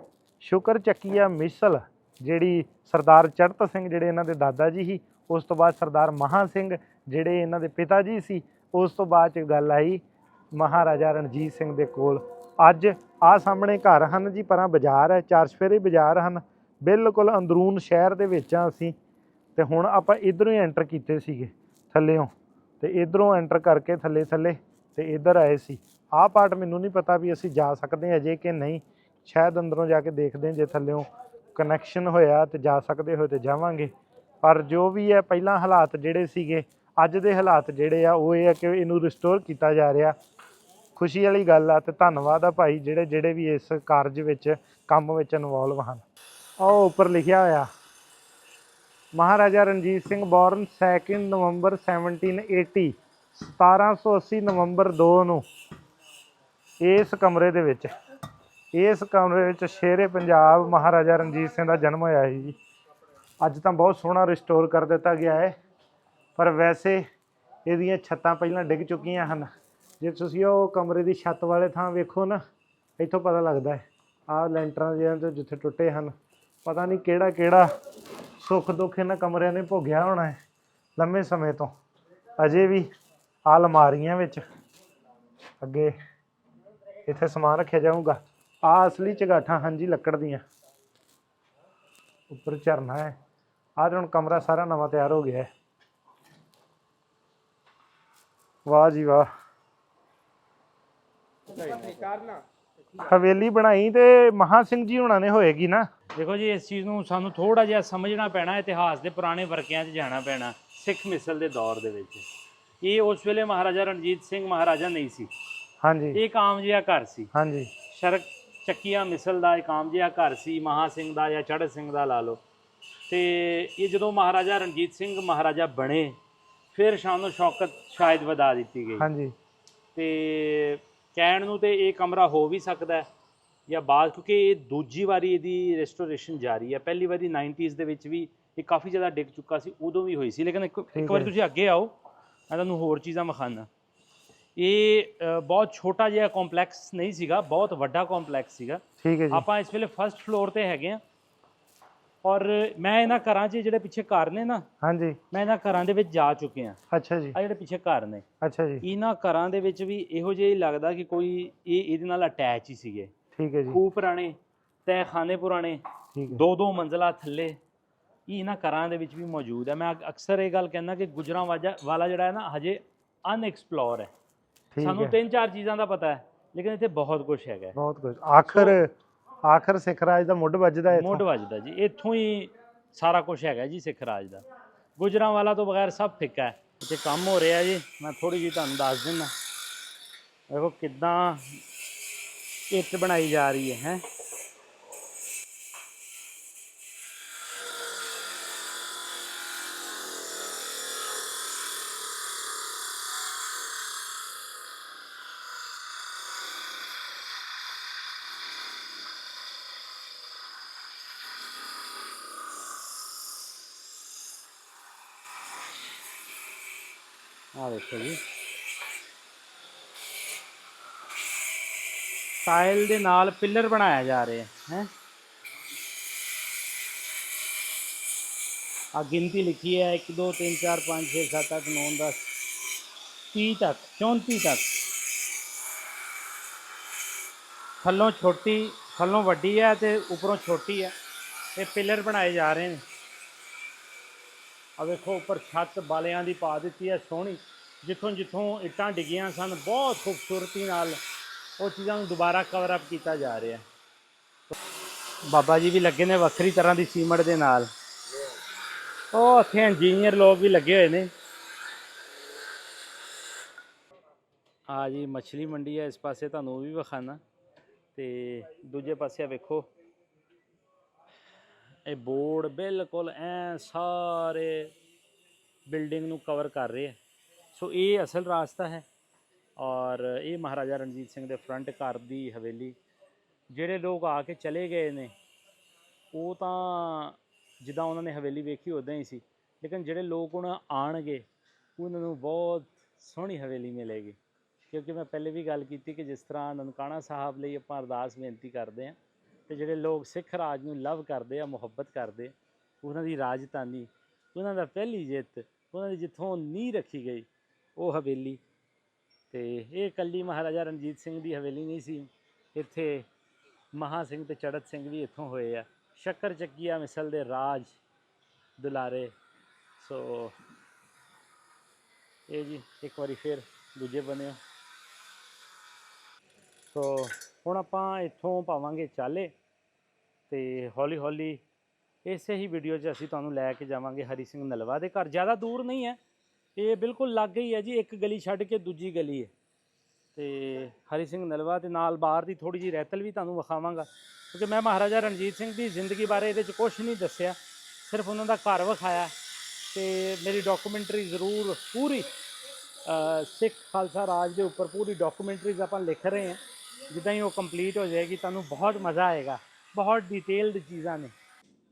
ਸ਼ੁਕਰ ਚੱਕੀਆ ਮਿਸਲ, ਜਿਹੜੀ ਸਰਦਾਰ ਚੜਤ ਸਿੰਘ, ਜਿਹੜੇ ਇਹਨਾਂ ਦੇ ਦਾਦਾ ਜੀ ਸੀ, ਉਸ ਤੋਂ ਬਾਅਦ ਸਰਦਾਰ ਮਹਾ ਸਿੰਘ, ਜਿਹੜੇ ਇਹਨਾਂ ਦੇ ਪਿਤਾ ਜੀ ਸੀ, ਉਸ ਤੋਂ ਬਾਅਦ ਚ ਗੱਲ ਆਈ ਮਹਾਰਾਜਾ ਰਣਜੀਤ ਸਿੰਘ ਦੇ ਕੋਲ। ਅੱਜ ਆ ਸਾਹਮਣੇ ਘਰ ਹਨ ਜੀ, ਪਰਾਂ ਬਾਜ਼ਾਰ ਹੈ, ਚਾਰ ਸਫੇਰੇ ਬਾਜ਼ਾਰ ਹਨ, ਬਿਲਕੁਲ ਅੰਦਰੂਨ ਸ਼ਹਿਰ ਦੇ ਵਿੱਚ ਆ ਅਸੀਂ, ਤੇ ਹੁਣ ਆਪਾਂ ਇਧਰੋਂ ਹੀ ਐਂਟਰ ਕੀਤੇ ਸੀਗੇ ਥੱਲੇੋਂ ਤੇ ਇਧਰੋਂ ਐਂਟਰ ਕਰਕੇ ਥੱਲੇ ਥੱਲੇ ਤੇ ਇਧਰ ਆਏ ਸੀ। ਆਹ ਪਾਰਟ ਮੈਨੂੰ ਨਹੀਂ ਪਤਾ ਵੀ ਅਸੀਂ ਜਾ ਸਕਦੇ ਹਾਂ ਅਜੇ ਕਿ ਨਹੀਂ। ਸ਼ਾਇਦ ਅੰਦਰੋਂ ਜਾ ਕੇ ਦੇਖਦੇ ਹਾਂ ਜੇ ਥੱਲੇੋਂ ਕਨੈਕਸ਼ਨ ਹੋਇਆ ਤੇ ਜਾ ਸਕਦੇ ਹੋਏ ਤੇ ਜਾਵਾਂਗੇ। ਪਰ ਜੋ ਵੀ ਹੈ, ਪਹਿਲਾਂ ਹਾਲਾਤ ਜਿਹੜੇ ਸੀਗੇ, ਅੱਜ ਦੇ ਹਾਲਾਤ ਜਿਹੜੇ ਆ, ਉਹ ਇਹ ਆ ਕਿ ਇਹਨੂੰ ਰਿਸਟੋਰ ਕੀਤਾ ਜਾ ਰਿਹਾ। ਖੁਸ਼ੀ ਵਾਲੀ ਗੱਲ ਆ ਤੇ ਧੰਨਵਾਦ ਆ ਭਾਈ ਜਿਹੜੇ ਜਿਹੜੇ ਵੀ ਇਸ ਕਾਰਜ ਵਿੱਚ, ਕੰਮ ਵਿੱਚ ਇਨਵੋਲਵ ਹਨ। ਉਹ ਉੱਪਰ ਲਿਖਿਆ ਹੋਇਆ। ਮਹਾਰਾਜਾ ਰਣਜੀਤ ਸਿੰਘ ਬੋਰਨ 2 ਨਵੰਬਰ 1780 1780 ਨਵੰਬਰ 2 ਨੂੰ ਇਸ ਕਮਰੇ ਦੇ ਵਿੱਚ, ਇਸ ਕਮਰੇ ਵਿੱਚ ਸ਼ੇਰੇ ਪੰਜਾਬ ਮਹਾਰਾਜਾ ਰਣਜੀਤ ਸਿੰਘ ਦਾ ਜਨਮ ਹੋਇਆ ਸੀ ਜੀ। ਅੱਜ ਤਾਂ ਬਹੁਤ ਸੋਹਣਾ ਰਿਸਟੋਰ ਕਰ ਦਿੱਤਾ ਗਿਆ ਹੈ, ਪਰ ਵੈਸੇ ਇਹਦੀਆਂ ਛੱਤਾਂ ਪਹਿਲਾਂ ਡਿੱਗ ਚੁੱਕੀਆਂ ਹਨ। ਜੇ ਤੁਸੀਂ ਉਹ ਕਮਰੇ ਦੀ ਛੱਤ ਵਾਲੇ ਥਾਂ ਵੇਖੋ ਨਾ, ਇੱਥੋਂ ਪਤਾ ਲੱਗਦਾ ਹੈ, ਆਹ ਲੈਂਟਰਾਂ ਜਿਹਨਾਂ ਤੋਂ ਜਿੱਥੇ ਟੁੱਟੇ ਹਨ, ਪਤਾ ਨਹੀਂ ਕਿਹੜਾ ਕਿਹੜਾ ਸੁੱਖ ਦੁੱਖ ਇਹਨਾਂ ਕਮਰਿਆਂ ਨੇ ਭੋਗਿਆ ਹੋਣਾ ਹੈ, ਲੰਮੇ ਸਮੇਂ ਤੋਂ। ਅਜੇ ਵੀ ਆ ਅਲਮਾਰੀਆਂ ਵਿੱਚ। ਅੱਗੇ ਇੱਥੇ ਸਮਾਨ ਰੱਖਿਆ ਜਾਊਗਾ। ਆ ਅਸਲੀ ਚਗਾਠਾਂ, ਹਾਂਜੀ, ਲੱਕੜ ਦੀਆਂ। ਉੱਪਰ ਝਰਨਾ ਹੈ। ਆਹ ਹੁਣ ਕਮਰਾ ਸਾਰਾ ਨਵਾਂ ਤਿਆਰ ਹੋ ਗਿਆ ਹੈ। ਵਾਹ ਜੀ ਵਾਹ। ਹਵੇਲੀ ਬਣਾਈ ਤੇ ਮਹਾ ਸਿੰਘ ਜੀ ਹੁਣਾਂ ਨੇ ਹੋਏਗੀ ਨਾ। ਦੇਖੋ ਜੀ ਇਸ ਚੀਜ਼ ਨੂੰ ਸਾਨੂੰ ਥੋੜਾ ਜਿਹਾ ਸਮਝਣਾ ਪੈਣਾ ਇਤਿਹਾਸ ਦੇ ਪੁਰਾਣੇ ਵਰਕਿਆਂ 'ਚ ਜਾਣਾ ਪੈਣਾ ਸਿੱਖ ਮਿਸਲ ਦੇ ਦੌਰ ਦੇ ਵਿੱਚ। ਇਹ ਉਸ ਵੇਲੇ ਮਹਾਰਾਜਾ ਰਣਜੀਤ ਸਿੰਘ ਮਹਾਰਾਜਾ ਨਹੀਂ ਸੀ। ਹਾਂਜੀ। ਇਹ ਇੱਕ ਆਮ ਜਿਹਾ ਘਰ ਸੀ। ਹਾਂਜੀ। ਸ਼ਰਕ ਚੱਕੀਆਂ ਮਿਸਲ ਦਾ ਇੱਕ ਆਮ ਜਿਹਾ ਘਰ ਸੀ ਮਹਾ ਸਿੰਘ ਦਾ ਜਾਂ ਚੜ੍ਹ ਸਿੰਘ ਦਾ ਲਾ ਲਓ। ਤੇ ਇਹ ਜਦੋਂ ਮਹਾਰਾਜਾ ਰਣਜੀਤ ਸਿੰਘ ਮਹਾਰਾਜਾ ਬਣੇ ਫਿਰ ਸ਼ਾਨੋ ਸ਼ੌਕਤ ਸ਼ਾਇਦ ਵਧਾ ਦਿੱਤੀ ਗਈ। ਹਾਂਜੀ। ਤੇ ਕਹਿਣ ਨੂੰ ਤੇ ਇਹ ਕਮਰਾ ਹੋ ਵੀ ਸਕਦਾ ਹੈ। ਜਾਂ ਬਾਅਦ ਕਿਉਂਕਿ ਇਹ ਦੂਜੀ ਵਾਰੀ ਇਹਦੀ ਰੈਸਟੋਰੇਸ਼ਨ ਜਾਰੀ ਹੈ। ਪਹਿਲੀ ਵਾਰੀ 90s ਦੇ ਵਿੱਚ ਵੀ ਇਹ ਕਾਫੀ ਜ਼ਿਆਦਾ ਡਿੱਗ ਚੁੱਕਾ ਸੀ ਉਦੋਂ ਵੀ ਹੋਈ ਸੀ। ਲੇਕਿਨ ਇੱਕ ਵਾਰੀ। ਤੁਸੀਂ ਅੱਗੇ ਆਓ ਮੈਂ ਤੁਹਾਨੂੰ ਹੋਰ ਚੀਜ਼ਾਂ ਵਿਖਾਣਾ ਇਹ ਬਹੁਤ ਛੋਟਾ ਜਿਹਾ ਕੰਪਲੈਕਸ ਨਹੀਂ ਸੀਗਾ ਬਹੁਤ ਵੱਡਾ ਕੰਪਲੈਕਸ ਸੀਗਾ। ਠੀਕ ਹੈ ਜੀ। ਆਪਾਂ ਇਸ ਵੇਲੇ ਫਰਸਟ ਫਲੋਰ ਤੇ ਹੈਗੇ ਆ ਔਰ ਮੈਂ ਇਹਨਾਂ ਘਰਾਂ 'ਚ ਜਿਹੜੇ ਪਿੱਛੇ ਘਰ ਨੇ ਨਾ ਹਾਂਜੀ। ਮੈਂ ਇਹਨਾਂ ਘਰਾਂ ਦੇ ਵਿੱਚ ਜਾ ਚੁੱਕੇ ਆ ਅੱਛਾ ਜੀ। ਆ ਜਿਹੜੇ ਪਿੱਛੇ ਘਰ ਨੇ। ਅੱਛਾ ਜੀ। ਇਹਨਾਂ ਘਰਾਂ ਦੇ ਵਿੱਚ ਵੀ ਇਹੋ ਜਿਹਾ ਹੀ ਲੱਗਦਾ ਕਿ ਕੋਈ ਇਹ ਇਹਦੇ ਨਾਲ ਅਟੈਚ ਹੀ ਸੀਗੇ। ਠੀਕ ਹੈ ਜੀ। ਖੂਹ ਪੁਰਾਣੇ ਤਹਿਖਾਨੇ ਪੁਰਾਣੇ ਠੀਕ ਹੈ। ਦੋ ਦੋ ਮੰਜ਼ਲਾ ਥੱਲੇ। ਇਹ ਇਹਨਾਂ ਘਰਾਂ ਦੇ ਵਿੱਚ ਵੀ ਮੌਜੂਦ ਹੈ। ਮੈਂ ਅਕ- ਅਕਸਰ ਇਹ ਗੱਲ ਕਹਿੰਦਾ ਕਿ ਗੁਜਰਾਂ ਵਾਜਾ ਵਾਲਾ ਜਿਹੜਾ ਹੈ ਨਾ ਹਜੇ ਅਨਐਕਸਪਲੋਰ ਹੈ। ਸਾਨੂੰ ਤਿੰਨ ਚਾਰ ਚੀਜ਼ਾਂ ਦਾ ਪਤਾ ਹੈ ਲੇਕਿਨ ਇੱਥੇ ਬਹੁਤ ਕੁਝ ਹੈਗਾ। ਬਹੁਤ ਕੁਝ ਆਖਰ ਆਖਰ ਸਿੱਖ ਰਾਜ ਦਾ ਮੁੱਢ ਵੱਜਦਾ ਹੈ ਮੁੱਢ ਵੱਜਦਾ ਜੀ। ਇੱਥੋਂ ਹੀ ਸਾਰਾ ਕੁਝ ਹੈਗਾ ਜੀ ਸਿੱਖ ਰਾਜ ਦਾ। ਗੁਜਰਾਂ ਵਾਲਾ ਤੋਂ ਬਗੈਰ ਸਭ ਫਿੱਕਾ ਹੈ। ਇੱਥੇ ਕੰਮ ਹੋ ਰਿਹਾ ਜੀ। ਮੈਂ ਥੋੜੀ ਜਿਹੀ ਤੁਹਾਨੂੰ ਦੱਸ ਦਿੰਦਾ। ਦੇਖੋ ਕਿੱਦਾਂ ਇੱਟ ਬਣਾਈ ਜਾ ਰਹੀ ਹੈ ਹੈ ਆ ਦੇਖੋ ਜੀ ਟਾਇਲ ਦੇ ਨਾਲ ਪਿੱਲਰ ਬਣਾਇਆ ਜਾ ਰਿਹਾ ਹੈ ਆ ਗਿਣਤੀ ਲਿਖੀ ਹੈ 1 2 3 4 5 6 7 8 9 10 30 ਤੱਕ 34 ਤੱਕ। ਥੱਲੋਂ ਛੋਟੀ, ਥੱਲੋਂ ਵੱਡੀ ਹੈ ਤੇ ਉੱਪਰੋਂ ਛੋਟੀ ਹੈ। ਇਹ ਪਿੱਲਰ ਬਣਾਏ ਜਾ ਰਹੇ ਨੇ। ਆ ਵੇਖੋ, ਉੱਪਰ ਛੱਤ ਬਾਲਿਆਂ ਦੀ ਪਾ ਦਿੱਤੀ ਹੈ ਸੋਹਣੀ। ਜਿੱਥੋਂ ਜਿੱਥੋਂ ਇੱਟਾਂ ਡਿੱਗੀਆਂ ਸਨ, ਬਹੁਤ ਖੂਬਸੂਰਤੀ ਨਾਲ ਉਹ ਚੀਜ਼ਾਂ ਨੂੰ ਦੁਬਾਰਾ ਕਵਰ ਅਪ ਕੀਤਾ ਜਾ ਰਿਹਾ। ਬਾਬਾ ਜੀ ਵੀ ਲੱਗੇ ਨੇ ਵੱਖਰੀ ਤਰ੍ਹਾਂ ਦੀ ਸੀਮਟ ਦੇ ਨਾਲ। ਉਹ ਉੱਥੇ ਇੰਜੀਨੀਅਰ ਲੋਕ ਵੀ ਲੱਗੇ ਹੋਏ ਨੇ। ਆ ਜੀ, ਮੱਛਲੀ ਮੰਡੀ ਹੈ ਇਸ ਪਾਸੇ ਤੁਹਾਨੂੰ ਉਹ ਵੀ ਵਿਖਾਣਾ ਤੇ ਦੂਜੇ ਪਾਸੇ ਵੇਖੋ। ਇਹ ਬੋਰਡ ਬਿਲਕੁਲ ਐ ਸਾਰੇ ਬਿਲਡਿੰਗ ਨੂੰ ਕਵਰ ਕਰ ਰਹੇ ਹੈ ਸੋ ਇਹ ਅਸਲ ਰਾਸਤਾ ਹੈ। ਔਰ ਇਹ ਮਹਾਰਾਜਾ ਰਣਜੀਤ ਸਿੰਘ ਦੇ ਫਰੰਟ ਘਰ ਦੀ ਹਵੇਲੀ, ਜਿਹੜੇ ਲੋਕ ਆ ਕੇ ਚਲੇ ਗਏ ਨੇ, ਉਹ ਤਾਂ ਜਿੱਦਾਂ ਉਹਨਾਂ ਨੇ ਹਵੇਲੀ ਵੇਖੀ ਉਦਾਂ ਹੀ ਸੀ। ਲੇਕਿਨ ਜਿਹੜੇ ਲੋਕ ਹੁਣ ਆਣਗੇ ਉਹਨਾਂ ਨੂੰ ਬਹੁਤ ਸੋਹਣੀ ਹਵੇਲੀ ਮਿਲੇਗੀ। ਕਿਉਂਕਿ ਮੈਂ ਪਹਿਲੇ ਵੀ ਗੱਲ ਕੀਤੀ ਕਿ ਜਿਸ ਤਰ੍ਹਾਂ ਨਨਕਾਣਾ ਸਾਹਿਬ ਲਈ ਆਪਾਂ ਅਰਦਾਸ ਬੇਨਤੀ ਕਰਦੇ ਹਾਂ, ਤੇ ਜਿਹੜੇ ਲੋਕ ਸਿੱਖ ਰਾਜ ਨੂੰ ਲਵ ਕਰਦੇ ਆ, ਮੁਹੱਬਤ ਕਰਦੇ ਉਹਨਾਂ ਦੀ ਰਾਜਧਾਨੀ, ਉਹਨਾਂ ਦਾ ਪਹਿਲੀ ਜਿੱਤ, ਉਹਨਾਂ ਦੀ ਜਿੱਥੋਂ ਨੀਂਹ ਰੱਖੀ ਗਈ, ਉਹ ਹਵੇਲੀ ਤੇ ਇਹ ਕੱਲੀ ਮਹਾਰਾਜਾ ਰਣਜੀਤ ਸਿੰਘ ਦੀ ਹਵੇਲੀ ਨਹੀਂ ਸੀ। ਇੱਥੇ ਮਹਾ ਸਿੰਘ ਤੇ ਚੜਤ ਸਿੰਘ ਵੀ ਇੱਥੋਂ ਹੋਏ ਆ। ਸ਼ੱਕਰ ਚੱਕੀਆ ਮਿਸਲ ਦੇ ਰਾਜ ਦੁਲਾਰੇ। ਸੋ ਇਹ ਜੀ, ਇੱਕ ਵਾਰੀ ਫਿਰ ਦੂਜੇ ਬੰਨੇ ਸੋ ਹੁਣ ਆਪਾਂ ਇੱਥੋਂ ਪਾਵਾਂਗੇ ਚਾਲੇ ਤੇ ਹੌਲੀ ਹੌਲੀ ਇਸੇ ਹੀ ਵੀਡੀਓ 'ਚ ਅਸੀਂ ਤੁਹਾਨੂੰ ਲੈ ਕੇ ਜਾਵਾਂਗੇ ਹਰੀ ਸਿੰਘ ਨਲਵਾ ਦੇ ਘਰ। ਜ਼ਿਆਦਾ ਦੂਰ ਨਹੀਂ ਹੈ ਇਹ ਬਿਲਕੁਲ ਲਾਗੇ ਹੀ ਹੈ ਜੀ, ਇੱਕ ਗਲੀ ਛੱਡ ਕੇ ਦੂਜੀ ਗਲੀ ਹੈ। ਤੇ ਹਰੀ ਸਿੰਘ ਨਲਵਾ ਦੇ ਨਾਲ ਬਾਹਰ ਦੀ ਥੋੜੀ ਜਿਹੀ ਰਹਿਤਲ ਵੀ ਤੁਹਾਨੂੰ ਵਿਖਾਵਾਂਗਾ। ਕਿਉਂਕਿ ਮੈਂ ਮਹਾਰਾਜਾ ਰਣਜੀਤ ਸਿੰਘ ਦੀ ਜ਼ਿੰਦਗੀ ਬਾਰੇ ਇਹਦੇ 'ਚ ਕੁਝ ਨਹੀਂ ਦੱਸਿਆ। ਸਿਰਫ ਉਹਨਾਂ ਦਾ ਘਰ ਵਿਖਾਇਆ। ਤੇ ਮੇਰੀ ਡਾਕੂਮੈਂਟਰੀ ਜ਼ਰੂਰ ਪੂਰੀ ਸਿੱਖ ਖਾਲਸਾ ਰਾਜ ਦੇ ਉੱਪਰ ਪੂਰੀ ਡਾਕੂਮੈਂਟਰੀਜ਼ ਆਪਾਂ ਲਿਖ ਰਹੇ ਹਾਂ। ਜਿੱਦਾਂ ਹੀ ਉਹ ਕੰਪਲੀਟ ਹੋ ਜਾਏਗੀ, ਤੁਹਾਨੂੰ ਬਹੁਤ ਮਜ਼ਾ ਆਏਗਾ। ਬਹੁਤ ਡਿਟੇਲਡ ਚੀਜ਼ਾਂ ਨੇ।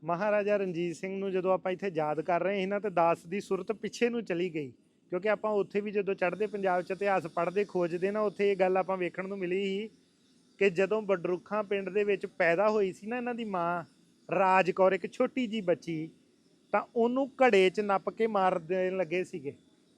ਮਹਾਰਾਜਾ ਰਣਜੀਤ ਸਿੰਘ ਨੂੰ ਜਦੋਂ ਆਪਾਂ ਇੱਥੇ ਯਾਦ ਕਰ ਰਹੇ ਸੀ ਨਾ, ਤੇ ਦਾਸ ਦੀ ਸੁਰਤ ਪਿੱਛੇ ਨੂੰ ਚਲੀ ਗਈ। ਕਿਉਂਕਿ ਆਪਾਂ ਉੱਥੇ ਵੀ ਜਦੋਂ ਚੜ੍ਹਦੇ ਪੰਜਾਬ 'ਚ ਇਤਿਹਾਸ ਪੜ੍ਹਦੇ, ਖੋਜਦੇ ਨਾ, ਉੱਥੇ ਇਹ ਗੱਲ ਆਪਾਂ ਵੇਖਣ ਨੂੰ ਮਿਲੀ ਸੀ ਕਿ ਜਦੋਂ ਬਡਰੁੱਖਾਂ ਪਿੰਡ ਦੇ ਵਿੱਚ ਪੈਦਾ ਹੋਈ ਸੀ ਨਾ ਇਹਨਾਂ ਦੀ ਮਾਂ ਰਾਜ ਕੌਰ, ਇੱਕ ਛੋਟੀ ਜੀ ਬੱਚੀ, ਤਾਂ ਉਹਨੂੰ ਘੜੇ 'ਚ ਨੱਪ ਕੇ ਮਾਰ ਦੇਣ ਲੱਗੇ ਸੀਗੇ।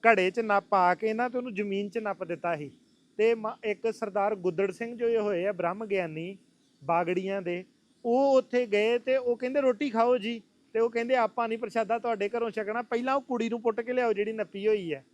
ਘੜੇ 'ਚ ਨੱਪ ਆ ਕੇ ਨਾ ਤੇ ਉਹਨੂੰ ਜ਼ਮੀਨ 'ਚ ਨੱਪ ਦਿੱਤਾ ਸੀ। ਤੇ ਮ- ਇੱਕ ਸਰਦਾਰ ਗੁੱਦੜ ਸਿੰਘ ਜੋ ਇਹ ਹੋਏ ਆ ਬ੍ਰਹਮ ਗਿਆਨੀ ਬਾਗੜੀਆਂ ਦੇ ਉਹ ਉੱਥੇ ਗਏ ਤੇ ਉਹ ਕਹਿੰਦੇ ਰੋਟੀ ਖਾਓ ਜੀ। ਤੇ ਉਹ ਕਹਿੰਦੇ ਆਪਾਂ ਨਹੀਂ ਪ੍ਰਸ਼ਾਦਾ ਤੁਹਾਡੇ ਘਰੋਂ ਛਕਣਾ। ਪਹਿਲਾਂ ਉਹ ਕੁੜੀ ਨੂੰ ਪੁੱਟ ਕੇ ਲਿਆਓ ਜਿਹੜੀ ਨੱਪੀ ਹੋਈ ਹੈ।